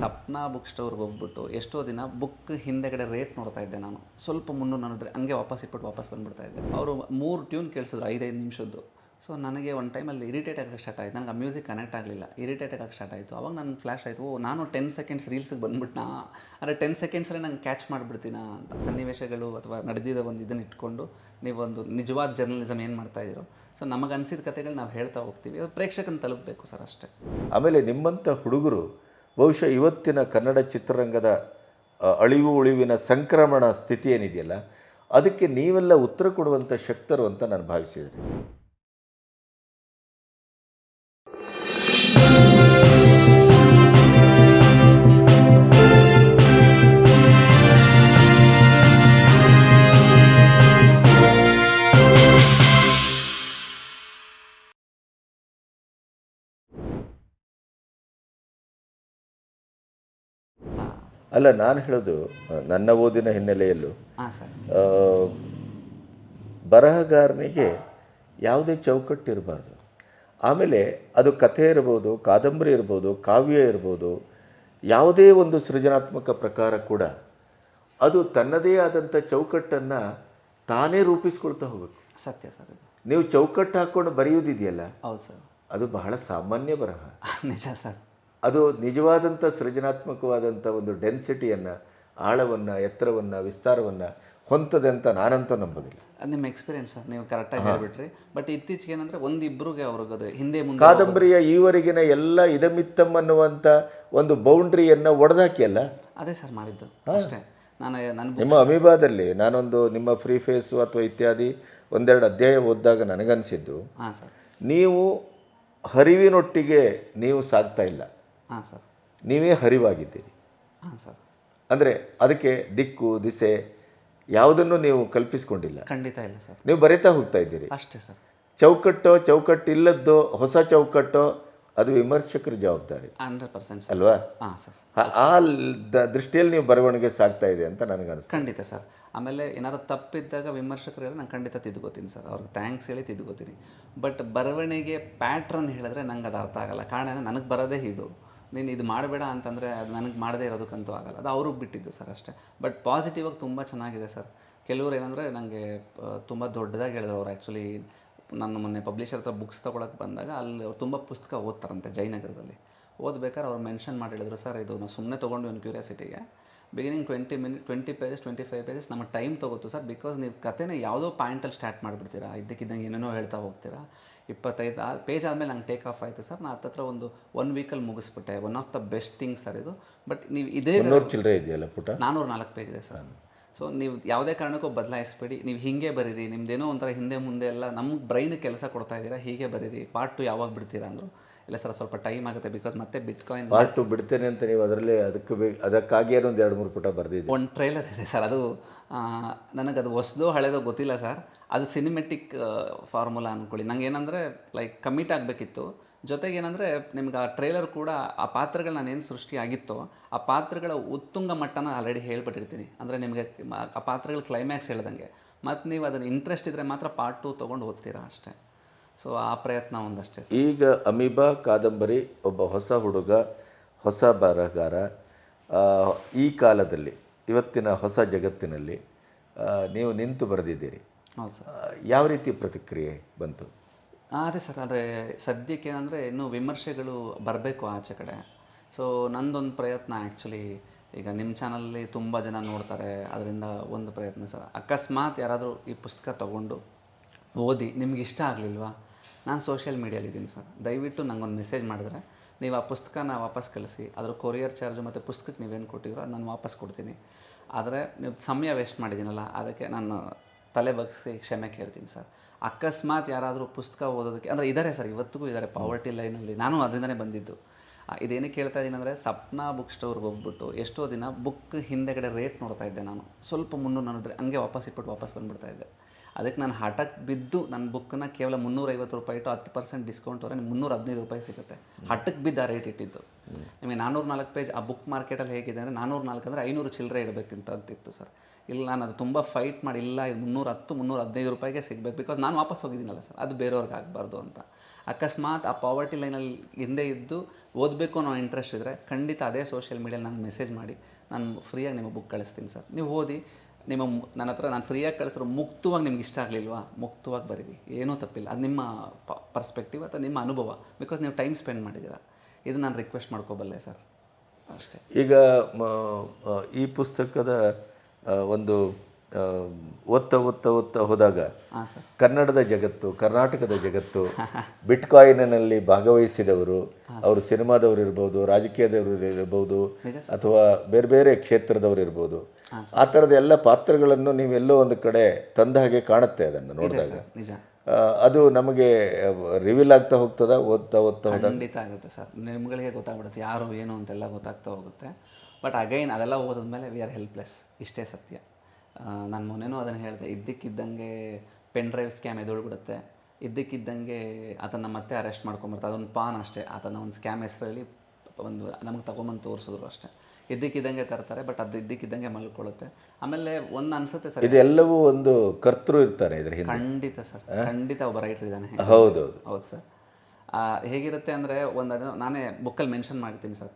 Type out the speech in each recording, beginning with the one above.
Sapna book ಸ್ಟೋರ್ಗೆ ಹೋಗ್ಬಿಟ್ಟು ಎಷ್ಟೋ ದಿನ ಬುಕ್ ಹಿಂದೆಗಡೆ ರೇಟ್ ನೋಡ್ತಾ ಇದ್ದೆ ನಾನು. ಸ್ವಲ್ಪ ಮುನ್ನೂರು ನಾನ್ನೂರು ಹಂಗೆ ವಾಪಸ್ ಇಟ್ಬಿಟ್ಟು ವಾಪಸ್ ಬಂದ್ಬಿಡ್ತಾ ಇದ್ದೆ. ಅವರು ಮೂರು ಟ್ಯೂನ್ ಕೇಳಿಸಿದ್ರು, ಐದೈದು ನಿಮಿಷದ್ದು. ಸೊ ನನಗೆ ಒಂದು ಟೈಮಲ್ಲಿ ಇರಿಟೇಟ್ ಆಗಕ್ಕೆ ಸ್ಟಾರ್ಟ್ ಆಯಿತು. ನನಗೆ ಆ ಮ್ಯೂಸಿಕ್ ಕನೆಕ್ಟ್ ಆಗಲಿಲ್ಲ. ಇರಿಟೇಟ್ ಆಗಕ್ಕೆ ಸ್ಟಾರ್ಟ್ ಆಯಿತು. ಅವಾಗ ನನ್ನ ಫ್ಲ್ಯಾಶ್ ಆಯಿತು ನಾನು ಟೆನ್ ಸೆಕೆಂಡ್ಸ್ ರೀಲ್ಸಿಗೆ ಬಂದ್ಬಿಟ್ನಾ? ಅಂದರೆ ಟೆನ್ ಸೆಕೆಂಡ್ಸಲ್ಲೇ ನಂಗೆ ಕ್ಯಾಚ್ ಮಾಡಿಬಿಡ್ತೀನ ಅಂತ. ಸನ್ನಿವೇಶಗಳು ಅಥವಾ ನಡೆದಿದ್ದ ಒಂದು ಇದನ್ನು ಇಟ್ಕೊಂಡು ನೀವೊಂದು ನಿಜವಾದ ಜರ್ನಲಿಸಮ್ ಏನು ಮಾಡ್ತಾ ಇದ್ದೀರೋ. ಸೊ ನಮಗೆ ಅನಿಸಿದ ಕಥೆಗಳು ನಾವು ಹೇಳ್ತಾ ಹೋಗ್ತೀವಿ. ಅದು ಪ್ರೇಕ್ಷಕನ ತಲುಪಬೇಕು ಸರ್ ಅಷ್ಟೇ. ಆಮೇಲೆ ನಿಮ್ಮಂಥ ಹುಡುಗರು ಬಹುಶಃ ಇವತ್ತಿನ ಕನ್ನಡ ಚಿತ್ರರಂಗದ ಅಳಿವು ಉಳಿವಿನ ಸಂಕ್ರಮಣ ಸ್ಥಿತಿ ಏನಿದೆಯಲ್ಲ, ಅದಕ್ಕೆ ನೀವೆಲ್ಲ ಉತ್ತರ ಕೊಡುವಂಥ ಶಕ್ತರು ಅಂತ ನಾನು ಭಾವಿಸಿದ್ದೀನಿ. ಅಲ್ಲ ನಾನು ಹೇಳೋದು ನನ್ನ ಓದಿನ ಹಿನ್ನೆಲೆಯಲ್ಲೂ ಬರಹಗಾರನಿಗೆ ಯಾವುದೇ ಚೌಕಟ್ಟು ಇರಬಾರ್ದು. ಆಮೇಲೆ ಅದು ಕಥೆ ಇರ್ಬೋದು ಕಾದಂಬರಿ ಇರ್ಬೋದು ಕಾವ್ಯ ಇರ್ಬೋದು ಯಾವುದೇ ಒಂದು ಸೃಜನಾತ್ಮಕ ಪ್ರಕಾರ ಕೂಡ ಅದು ತನ್ನದೇ ಆದಂಥ ಚೌಕಟ್ಟನ್ನು ತಾನೇ ರೂಪಿಸ್ಕೊಳ್ತಾ ಹೋಗಬೇಕು. ಸತ್ಯ ಸರ್ ನೀವು ಚೌಕಟ್ಟು ಹಾಕ್ಕೊಂಡು ಬರೆಯೋದಿದೆಯಲ್ಲ? ಹೌದು ಸರ್. ಅದು ಬಹಳ ಸಾಮಾನ್ಯ ಬರಹ. ನಿಜ ಸರ್. ಅದು ನಿಜವಾದಂಥ ಸೃಜನಾತ್ಮಕವಾದಂಥ ಒಂದು ಡೆನ್ಸಿಟಿಯನ್ನು ಆಳವನ್ನು ಎತ್ತರವನ್ನು ವಿಸ್ತಾರವನ್ನು ಹೊಂತದೆ ಅಂತ ನಾನಂತೂ ನಂಬೋದಿಲ್ಲ. ಅದು ನಿಮ್ಮ ಎಕ್ಸ್ಪೀರಿಯನ್ಸ್ ಸರ್ ನೀವು ಕರೆಕ್ಟಾಗಿ ಹೇಳ್ಬಿಟ್ರಿ. ಬಟ್ ಇತ್ತೀಚೆಗೆ ಏನಂದ್ರೆ ಒಂದಿಬ್ಬರಿಗೆ ಅವ್ರಿಗೆ ಅದು ಹಿಂದೆ ಮುಂದೆ ಕಾದಂಬರಿಯ ಈವರೆಗಿನ ಎಲ್ಲ ಇದಮಿತ್ತಮ್ ಅನ್ನುವಂಥ ಒಂದು ಬೌಂಡ್ರಿಯನ್ನು ಒಡೆದಾಕಿಯಲ್ಲ? ಅದೇ ಸರ್ ಮಾಡಿದ್ದು ಅಷ್ಟೇ. ನಾನು ನನ್ನ ನಿಮ್ಮ ಅಮೀಬಾದಲ್ಲಿ ನಾನೊಂದು ನಿಮ್ಮ ಫ್ರೀ ಫೇಸು ಅಥವಾ ಇತ್ಯಾದಿ ಒಂದೆರಡು ಅಧ್ಯಾಯ ಓದಿದಾಗ ನನಗನ್ಸಿದ್ದು ಹಾಂ ಸರ್. ನೀವು ಹರಿವಿನೊಟ್ಟಿಗೆ ನೀವು ಸಾಗ್ತಾ ಇಲ್ಲ. ಹಾಂ ಸರ್. ನೀವೇ ಹರಿವಾಗಿದ್ದೀರಿ. ಹಾಂ ಸರ್. ಅಂದರೆ ಅದಕ್ಕೆ ದಿಕ್ಕು ದಿಸೆ ಯಾವುದನ್ನು ನೀವು ಕಲ್ಪಿಸಿಕೊಂಡಿಲ್ಲ. ಖಂಡಿತ ಇಲ್ಲ ಸರ್. ನೀವು ಬರೀತಾ ಹೋಗ್ತಾ ಇದ್ದೀರಿ. ಅಷ್ಟೇ ಸರ್. ಚೌಕಟ್ಟು ಚೌಕಟ್ಟು ಇಲ್ಲದ್ದು ಹೊಸ ಚೌಕಟ್ಟು ಅದು ವಿಮರ್ಶಕರ ಜವಾಬ್ದಾರಿ. ಹಂಡ್ರೆಡ್ ಪರ್ಸೆಂಟ್ ಅಲ್ವಾ? ಹಾಂ ಸರ್. ಆ- ದೃಷ್ಟಿಯಲ್ಲಿ ನೀವು ಬರವಣಿಗೆ ಸಾಗ್ತಾ ಇದೆ ಅಂತ ನನಗೆ ಅನಿಸ್ತು. ಖಂಡಿತ ಸರ್. ಆಮೇಲೆ ಏನಾದ್ರು ತಪ್ಪಿದ್ದಾಗ ವಿಮರ್ಶಕರು ಹೇಳಿ ನಾನು ಖಂಡಿತ ತಿದ್ಕೋತೀನಿ ಸರ್. ಅವ್ರಿಗೆ ಥ್ಯಾಂಕ್ಸ್ ಹೇಳಿ ತಿದ್ಕೋತೀನಿ ಬಟ್ ಬರವಣಿಗೆ ಪ್ಯಾಟ್ರನ್ ಹೇಳಿದ್ರೆ ನಂಗೆ ಅದು ಅರ್ಥ ಆಗಲ್ಲ. ಕಾರಣ ನನಗೆ ಬರೋದೇ ಇದು. ನೀನು ಇದು ಮಾಡಬೇಡ ಅಂತಂದರೆ ಅದು ನನಗೆ ಮಾಡದೇ ಇರೋದಕ್ಕಂತೂ ಆಗಲ್ಲ. ಅದು ಅವ್ರಿಗೆ ಬಿಟ್ಟಿದ್ದು ಸರ್ ಅಷ್ಟೇ. ಬಟ್ ಪಾಸಿಟಿವ್ ಆಗಿ ತುಂಬ ಚೆನ್ನಾಗಿದೆ ಸರ್. ಕೆಲವರು ಏನಂದರೆ ನನಗೆ ತುಂಬ ದೊಡ್ಡದಾಗಿ ಹೇಳಿದ್ರು ಅವ್ರು ಆ್ಯಕ್ಚುಲಿ ನಾನು ಮೊನ್ನೆ ಪಬ್ಲಿಷರ್ ಹತ್ರ ಬುಕ್ಸ್ ತೊಗೊಳಕ್ಕೆ ಬಂದಾಗ ಅಲ್ಲಿ ತುಂಬ ಪುಸ್ತಕ ಓದ್ತಾರಂತೆ ಜಯನಗರದಲ್ಲಿ ಓದಬೇಕಾದ್ರೆ ಅವ್ರು ಮೆನ್ಷನ್ ಮಾಡಿ ಹೇಳಿದ್ರು, ಸರ್, ಇದು ನಾವು ಸುಮ್ಮನೆ ತೊಗೊಂಡು ಒಂದು ಕ್ಯೂರಿಯಾಸಿಟಿಗೆ beginning twenty minute twenty pages twenty five pages ನಮ್ಮ ಟೈಮ್ ತೊಗೋತು ಸರ್. ಬಿಕಾಸ್ ನೀವು ಕತೆನ ಯಾವುದೋ ಪಾಯಿಂಟಲ್ಲಿ ಸ್ಟಾರ್ಟ್ ಮಾಡಿಬಿಡ್ತೀರಾ ಇದ್ದಕ್ಕಿದ್ದಂಗೆ ಏನೇನೋ ಹೇಳ್ತಾ ಹೋಗ್ತೀರಾ. ಇಪ್ಪತ್ತೈದು ಆ ಪೇಜ್ ಆದಮೇಲೆ ನಂಗೆ ಟೇಕ್ ಆಫ್ ಆಯಿತು ಸರ್. ನಾನು ಹತ್ತತ್ರ ಒಂದು ಒನ್ ವೀಕಲ್ಲಿ ಮುಗಿಸ್ಬಿಟ್ಟೆ. One of the best thing sir ಇದು. ಬಟ್ ನೀವು ಇದೇ ಚಿಲ್ಲರೆ ಇದೆಯಲ್ಲ ಪುಟ? ನಾನ್ನೂರ ನಾಲ್ಕು ಪೇಜ್ ಇದೆ ಸರ್. ಸೊ ನೀವು ಯಾವುದೇ ಕಾರಣಕ್ಕೂ ಬದಲಾಯಿಸ್ಬೇಡಿ. ನೀವು ಹೀಗೆ ಬರೀರಿ. ನಿಮ್ದೇನೋ ಒಂಥರ ಹಿಂದೆ ಮುಂದೆ ಎಲ್ಲ ನಮ್ಮ ಬ್ರೈನ್ ಕೆಲಸ ಕೊಡ್ತಾ ಇದ್ದೀರಾ ಹೀಗೆ ಬರೀರಿ. ಪಾರ್ಟ್ ಟು ಯಾವಾಗ ಬಿಡ್ತೀರಾ ಅಂದರು. ಇಲ್ಲ ಸರ್ ಸ್ವಲ್ಪ ಟೈಮ್ ಆಗುತ್ತೆ ಬಿಕಾಸ್ ಮತ್ತೆ ಬಿಟ್ ಕಾಯಿನ್ ಪಾರ್ಟ್ ಟು ಬಿಡ್ತೇನೆ ಅಂತ ನೀವು ಅದರಲ್ಲಿ ಅದಕ್ಕೆ ಬೇ ಅದಕ್ಕಾಗಿ ಏನೋ ಒಂದು ಎರಡು ಮೂರು ಪುಟ ಬರೆದಿದ್ದೆ ಒಂದು ಟ್ರೈಲರ್ ಇದೆ ಸರ್ ಅದು ನನಗೆ ಅದು ಹೊಸದು ಹಳೆದೋ ಗೊತ್ತಿಲ್ಲ ಸರ್. ಅದು ಸಿನಿಮೆಟಿಕ್ ಫಾರ್ಮುಲಾ ಅಂದ್ಕೊಳ್ಳಿ ನಂಗೆ ಏನಂದರೆ ಲೈಕ್ ಕಮಿಟ್ ಆಗಬೇಕಿತ್ತು. ಜೊತೆಗೆ ಏನಂದರೆ ನಿಮ್ಗೆ ಆ ಟ್ರೈಲರ್ ಕೂಡ ಆ ಪಾತ್ರಗಳು ನಾನೇನು ಸೃಷ್ಟಿ ಆಗಿತ್ತೋ ಆ ಪಾತ್ರಗಳ ಉತ್ತುಂಗ ಮಟ್ಟನ ಆಲ್ರೆಡಿ ಹೇಳ್ಬಿಟ್ಟಿರ್ತೀನಿ. ಅಂದರೆ ನಿಮಗೆ ಆ ಪಾತ್ರಗಳ ಕ್ಲೈಮ್ಯಾಕ್ಸ್ ಹೇಳ್ದಂಗೆ. ಮತ್ತು ನೀವು ಅದನ್ನು ಇಂಟ್ರೆಸ್ಟ್ ಇದ್ದರೆ ಮಾತ್ರ ಪಾರ್ಟ್ ಟು ತೊಗೊಂಡು ಓದ್ತೀರಾ ಅಷ್ಟೇ. ಸೊ ಆ ಪ್ರಯತ್ನ ಒಂದಷ್ಟೇ ಈಗ ಅಮೀಬಾ ಕಾದಂಬರಿ ಒಬ್ಬ ಹೊಸ ಹುಡುಗ ಹೊಸ ಬರಹಗಾರ ಈ ಕಾಲದಲ್ಲಿ ಇವತ್ತಿನ ಹೊಸ ಜಗತ್ತಿನಲ್ಲಿ ನೀವು ನಿಂತು ಬರೆದಿದ್ದೀರಿ. ಹೌದು ಸರ್. ಯಾವ ರೀತಿ ಪ್ರತಿಕ್ರಿಯೆ ಬಂತು? ಅದೇ ಸರ್. ಆದರೆ ಸದ್ಯಕ್ಕೆ ಏನಂದರೆ ಇನ್ನೂ ವಿಮರ್ಶೆಗಳು ಬರಬೇಕು ಆಚೆ ಕಡೆ. ಸೊ ನಂದೊಂದು ಪ್ರಯತ್ನ ಆ್ಯಕ್ಚುಲಿ ಈಗ ನಿಮ್ಮ ಚಾನಲಲ್ಲಿ ತುಂಬ ಜನ ನೋಡ್ತಾರೆ. ಅದರಿಂದ ಒಂದು ಪ್ರಯತ್ನ ಸರ್. ಅಕಸ್ಮಾತ್ ಯಾರಾದರೂ ಈ ಪುಸ್ತಕ ತಗೊಂಡು ಓದಿ ನಿಮ್ಗೆ ಇಷ್ಟ ಆಗಲಿಲ್ವಾ? ನಾನು ಸೋಷಿಯಲ್ ಮೀಡಿಯಾಲಿದ್ದೀನಿ ಸರ್. ದಯವಿಟ್ಟು ನಂಗೊಂದು ಮೆಸೇಜ್ ಮಾಡಿದ್ರೆ, ನೀವು ಆ ಪುಸ್ತಕನ ವಾಪಸ್ ಕಳಿಸಿ ಅದರ ಕೊರಿಯರ್ ಚಾರ್ಜು ಮತ್ತು ಪುಸ್ತಕಕ್ಕೆ ನೀವೇನು ಕೊಟ್ಟಿರೋ ನಾನು ವಾಪಸ್ ಕೊಡ್ತೀನಿ. ಆದರೆ, ನೀವು ಸಮಯ ವೇಸ್ಟ್ ಮಾಡಿದ್ದೀನಲ್ಲ, ಅದಕ್ಕೆ ನಾನು ತಲೆ ಬಗ್ಸಿ ಕ್ಷಮೆ ಕೇಳ್ತೀನಿ ಸರ್. ಅಕಸ್ಮಾತ್ ಯಾರಾದರೂ ಪುಸ್ತಕ ಓದೋದಕ್ಕೆ, ಅಂದರೆ ಇದ್ದಾರೆ ಸರ್, ಇವತ್ತಿಗೂ ಇದ್ದಾರೆ ಪಾವರ್ಟಿ ಲೈನಲ್ಲಿ ನಾನು ಅದರಿಂದನೇ ಬಂದಿದ್ದು. ಇದೇನು ಕೇಳ್ತಾ ಇದ್ದೀನಿ ಅಂದರೆ, ಸಪ್ನಾ ಬುಕ್ ಸ್ಟೋರ್ಗೆ ಹೋಗ್ಬಿಟ್ಟು ಎಷ್ಟೋ ದಿನ ಬುಕ್ ಹಿಂದೆಗಡೆ ರೇಟ್ ನೋಡ್ತಾ ಇದ್ದೆ ನಾನು. ಸ್ವಲ್ಪ ಮುನ್ನೂರು ನಾನು ಹಂಗೆ ವಾಪಸ್ ಇಟ್ಬಿಟ್ಟು ವಾಪಸ್ ಬಂದ್ಬಿಡ್ತಾ ಇದ್ದೆ. ಅದಕ್ಕೆ ನಾನು ಹಠಕ್ಕೆ ಬಿದ್ದು ನನ್ನ ಬುಕ್ಕನ್ನ ಕೇವಲ ಮುನ್ನೂರೈವತ್ತು ರೂಪಾಯಿ ಇಟ್ಟು ಹತ್ತು ಪರ್ಸೆಂಟ್ ಡಿಸ್ಕೌಂಟ್ ಅವರೇ ಮುನ್ನೂರ ಹದಿನೈದು ರೂಪಾಯಿ ಸಿಗುತ್ತೆ. ಹಠಕ್ಕೆ ಬಿದ್ದು ಆ ರೇಟ್ ಇಟ್ಟಿದ್ದು. ನಿಮಗೆ ನಾನ್ನೂರ ನಾಲ್ಕು ಪೇಜ್ ಆ ಬುಕ್ ಮಾರ್ಕೆಟಲ್ಲಿ ಹೇಗಿದೆ ಅಂದರೆ ನಾನ್ನೂರ ನಾಲ್ಕು ಅಂದರೆ ಐನೂರು ಚಿಲ್ಲರೆ ಇಡಬೇಕಿಂತ ಅಂತಿತ್ತು ಸರ್. ಇಲ್ಲ, ನಾನು ಅದು ತುಂಬ ಫೈಟ್ ಮಾಡಿ, ಇಲ್ಲ, ಇದು ಮುನ್ನೂರ ಹತ್ತು, ಮುನ್ನೂರ ಹದಿನೈದು ರೂಪಾಯಿಗೆ ಸಿಗಬೇಕು ಬಿಕಾಸ್ ನಾನು ವಾಪಸ್ ಹೋಗಿದ್ದೀನಲ್ಲ ಸರ್. ಅದು ಬೇರೆಯವ್ರಿಗೆ ಆಗಬಾರ್ದು ಅಂತ. ಅಕಸ್ಮಾತ್ ಆ ಪಾವರ್ಟಿ ಲೈನಲ್ಲಿ ಹಿಂದೆ ಇದ್ದು ಓದಬೇಕು ಅನ್ನೋ ಇಂಟ್ರೆಸ್ಟ್ ಇದ್ದರೆ ಖಂಡಿತ ಅದೇ ಸೋಷಿಯಲ್ ಮೀಡಿಯಲ್ಲಿ ನನಗೆ ಮೆಸೇಜ್ ಮಾಡಿ, ನಾನು ಫ್ರೀಯಾಗಿ ನಿಮಗೆ ಬುಕ್ ಕಳಿಸ್ತೀನಿ ಸರ್. ನೀವು ಓದಿ ನಿಮ್ಮ ನನ್ನ ಹತ್ರ ನಾನು ಫ್ರೀಯಾಗಿ ಕಳಿಸಿರೋ ಮುಕ್ತವಾಗಿ ನಿಮ್ಗೆ ಇಷ್ಟ ಆಗಲಿಲ್ವಾ? ಮುಕ್ತವಾಗಿ ಬರೀರಿ. ಏನೂ ತಪ್ಪಿಲ್ಲ. ಅದು ನಿಮ್ಮ ಪರ್ಸ್ಪೆಕ್ಟಿವ್ ಅಥವಾ ನಿಮ್ಮ ಅನುಭವ. ಬಿಕಾಸ್ ನೀವು ಟೈಮ್ ಸ್ಪೆಂಡ್ ಮಾಡಿದ್ದೀರಾ ಇದು ನಾನು ರಿಕ್ವೆಸ್ಟ್ ಮಾಡ್ಕೋಬಲ್ಲೆ ಸರ್ ಅಷ್ಟೇ. ಈಗ ಈ ಪುಸ್ತಕದ ಒಂದು ಓದ್ತಾ ಓದ್ತಾ ಓದ್ತಾ ಹೋದಾಗ ಕನ್ನಡದ ಜಗತ್ತು ಕರ್ನಾಟಕದ ಜಗತ್ತು ಬಿಟ್ಕಾಯಿನಲ್ಲಿ ಭಾಗವಹಿಸಿದವರು ಅವರು ಸಿನಿಮಾದವರು ಇರ್ಬೋದು ರಾಜಕೀಯದವರು ಇರ್ಬೋದು ಅಥವಾ ಬೇರೆ ಬೇರೆ ಕ್ಷೇತ್ರದವರು ಇರ್ಬೋದು. ಆ ಥರದ ಎಲ್ಲ ಪಾತ್ರಗಳನ್ನು ನೀವೆಲ್ಲೋ ಒಂದು ಕಡೆ ತಂದ ಹಾಗೆ ಕಾಣುತ್ತೆ ಅದನ್ನು ನೋಡಿದಾಗ. ಅದು ನಮಗೆ ರಿವೀಲ್ ಆಗ್ತಾ ಹೋಗ್ತದ ಓದ್ತಾ ಓದ್ತಾ ಖಂಡಿತ ಆಗುತ್ತೆ ಸರ್. ನಿಮ್ಗಳಿಗೆ ಗೊತ್ತಾಗ್ಬಿಡುತ್ತೆ ಯಾರು ಏನು ಅಂತೆಲ್ಲ ಗೊತ್ತಾಗ್ತಾ ಹೋಗುತ್ತೆ. ಬಟ್ ಅಗೈನ್ ಅದೆಲ್ಲ ಓದಿದ್ಮೇಲೆ ವಿ ಆರ್ ಹೆಲ್ಪ್ಲೆಸ್ ಇಷ್ಟೇ ಸತ್ಯ. ನಾನು ಮೊನ್ನೆನೂ ಅದನ್ನು ಹೇಳಿದೆ ಇದ್ದಕ್ಕಿದ್ದಂಗೆ ಪೆನ್ ಡ್ರೈವ್ ಸ್ಕ್ಯಾಮ್ ಎದುಳ್ಬಿಡುತ್ತೆ ಇದ್ದಕ್ಕಿದ್ದಂಗೆ ಅದನ್ನು ಮತ್ತೆ ಅರೆಸ್ಟ್ ಮಾಡ್ಕೊಂಬರ್ತಾರೆ ಅದೊಂದು ಪಾನ್ ಅಷ್ಟೇ. ಆತನ ಒಂದು ಸ್ಕ್ಯಾಮ್ ಹೆಸರಲ್ಲಿ ಒಂದು ನಮಗೆ ತಗೊಂಬಂದು ತೋರಿಸಿದ್ರು ಅಷ್ಟೇ. ಇದ್ದಕ್ಕಿದ್ದಂಗೆ ತರ್ತಾರೆ ಬಟ್ ಅದು ಇದ್ದಕ್ಕಿದ್ದಂಗೆ ಮಲ್ಕೊಳ್ಳುತ್ತೆ ಆಮೇಲೆ ಒಂದು ಅನ್ಸುತ್ತೆ ಸರ್. ಇದೆಲ್ಲವೂ ಒಂದು ಕರ್ತೃ ಇರ್ತಾರೆ ಇದ್ರ ಖಂಡಿತ ಸರ್. ಖಂಡಿತ ಒಬ್ಬ ರೈಟರ್ ಇದ್ದಾನೆ ಹೌದು ಹೌದು ಸರ್. ಹೇಗಿರುತ್ತೆ ಅಂದರೆ ಒಂದು ನಾನೇ ಬುಕ್ಕಲ್ಲಿ ಮೆನ್ಷನ್ ಮಾಡ್ತೀನಿ ಸರ್.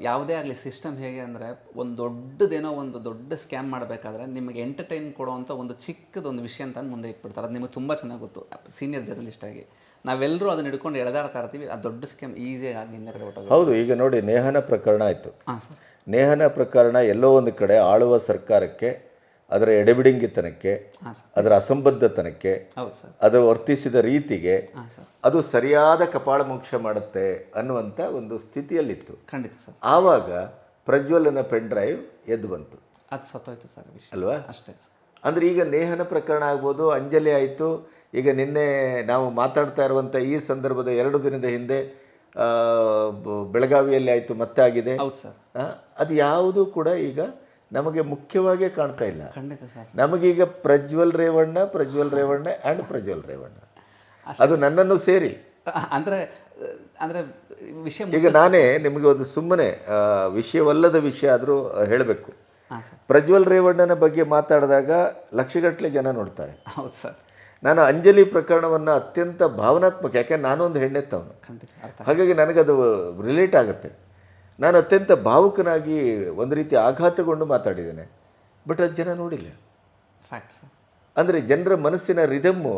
ಯಾವುದೇ ಆಗಲಿ ಸಿಸ್ಟಮ್ ಹೇಗೆ ಅಂದರೆ ಒಂದು ದೊಡ್ಡದೇನೋ ಒಂದು ದೊಡ್ಡ ಸ್ಕ್ಯಾಮ್ ಮಾಡಬೇಕಾದ್ರೆ ನಿಮಗೆ ಎಂಟರ್ಟೈನ್ ಕೊಡೋವಂಥ ಒಂದು ಚಿಕ್ಕದೊಂದು ವಿಷಯ ಅಂತ ಮುಂದೆ ಇಟ್ಬಿಡ್ತಾರೆ. ಅದು ನಿಮಗೆ ತುಂಬ ಚೆನ್ನಾಗಿ ಗೊತ್ತು. ಸೀನಿಯರ್ ಜರ್ನಲಿಸ್ಟ್ ಆಗಿ. ನಾವೆಲ್ಲರೂ ಅದನ್ನ ಹಿಡ್ಕೊಂಡು ಎಳೆದಾಡ್ತಾ ಇರ್ತೀವಿ. ಆ ದೊಡ್ಡ ಸ್ಕ್ಯಾಮ್ ಈಸಿಯಾಗಿ ಆಗಿ ಹಿಂದೆ ಕಡೆ ಹೊಟ್ಟೋಗುತ್ತೆ ಹೌದು ಈಗ ನೋಡಿ ನೇಹನ ಪ್ರಕರಣ ಆಯಿತು. ಹಾಂ ಸರ್. ನೇಹನ ಪ್ರಕರಣ ಎಲ್ಲೋ ಒಂದು ಕಡೆ ಆಳುವ ಸರ್ಕಾರಕ್ಕೆ ಅದರ ಎಡೆಬಿಡಿಂಗಿತನಕ್ಕೆ ಅದರ ಅಸಂಬದ್ಧತನಕ್ಕೆ ಹೌದು ಸರ್. ಅದು ವರ್ತಿಸಿದ ರೀತಿಗೆ ಅದು ಸರಿಯಾದ ಕಪಾಳಮೋಕ್ಷ ಮಾಡುತ್ತೆ ಅನ್ನುವಂಥ ಒಂದು ಸ್ಥಿತಿಯಲ್ಲಿತ್ತು. ಖಂಡಿತ ಸರ್. ಆವಾಗ ಪ್ರಜ್ವಲನ ಪೆನ್ ಡ್ರೈವ್ ಎದ್ದು ಬಂತು. ಅದು ಸತ್ತೋಯ್ತು ಸರ್ ಅಲ್ವಾ? ಅಷ್ಟೇ ಅಂದ್ರೆ ಈಗ ನೇಹನ ಪ್ರಕರಣ ಆಗ್ಬೋದು ಅಂಜಲಿ ಆಯಿತು. ಈಗ ನಿನ್ನೆ ನಾವು ಮಾತಾಡ್ತಾ ಇರುವಂಥ ಈ ಸಂದರ್ಭದ ಎರಡು ದಿನದ ಹಿಂದೆ ಬೆಳಗಾವಿಯಲ್ಲಿ ಆಯಿತು ಮತ್ತೆ ಆಗಿದೆ. ಹೌದು ಸರ್. ಅದು ಯಾವುದು ಕೂಡ ಈಗ ನಮಗೆ ಮುಖ್ಯವಾಗೇ ಕಾಣ್ತಾ ಇಲ್ಲ. ಖಂಡಿತ ಸರ್. ನಮಗೀಗ ಪ್ರಜ್ವಲ್ ರೇವಣ್ಣ ಪ್ರಜ್ವಲ್ ರೇವಣ್ಣ ಆ್ಯಂಡ್ ಪ್ರಜ್ವಲ್ ರೇವಣ್ಣ. ಅದು ನನ್ನನ್ನು ಸೇರಿ. ಅಂದರೆ ಅಂದರೆ ವಿಷಯ ಈಗ ನಾನೇ ನಿಮಗೆ ಒಂದು ಸುಮ್ಮನೆ ವಿಷಯವಲ್ಲದ ವಿಷಯ ಆದರೂ ಹೇಳಬೇಕು. ಪ್ರಜ್ವಲ್ ರೇವಣ್ಣನ ಬಗ್ಗೆ ಮಾತಾಡಿದಾಗ ಲಕ್ಷಗಟ್ಟಲೆ ಜನ ನೋಡ್ತಾರೆ. ಹೌದು ಸರ್. ನಾನು ಅಂಜಲಿ ಪ್ರಕರಣವನ್ನು ಅತ್ಯಂತ ಭಾವನಾತ್ಮಕ ಯಾಕೆ ನಾನೊಂದು ಹೆಣ್ಣೆತ್ತವನು. ಹಾಗಾಗಿ ನನಗದು ರಿಲೇಟ್ ಆಗುತ್ತೆ. ನಾನು ಅತ್ಯಂತ ಭಾವುಕನಾಗಿ ಒಂದು ರೀತಿ ಆಘಾತಗೊಂಡು ಮಾತಾಡಿದ್ದೇನೆ. ಬಟ್ ಅದು ಜನ ನೋಡಿಲ್ಲ. ಫ್ಯಾಕ್ಟ್ ಸರ್ ಅಂದರೆ ಜನರ ಮನಸ್ಸಿನ ರಿದಮ್ಮು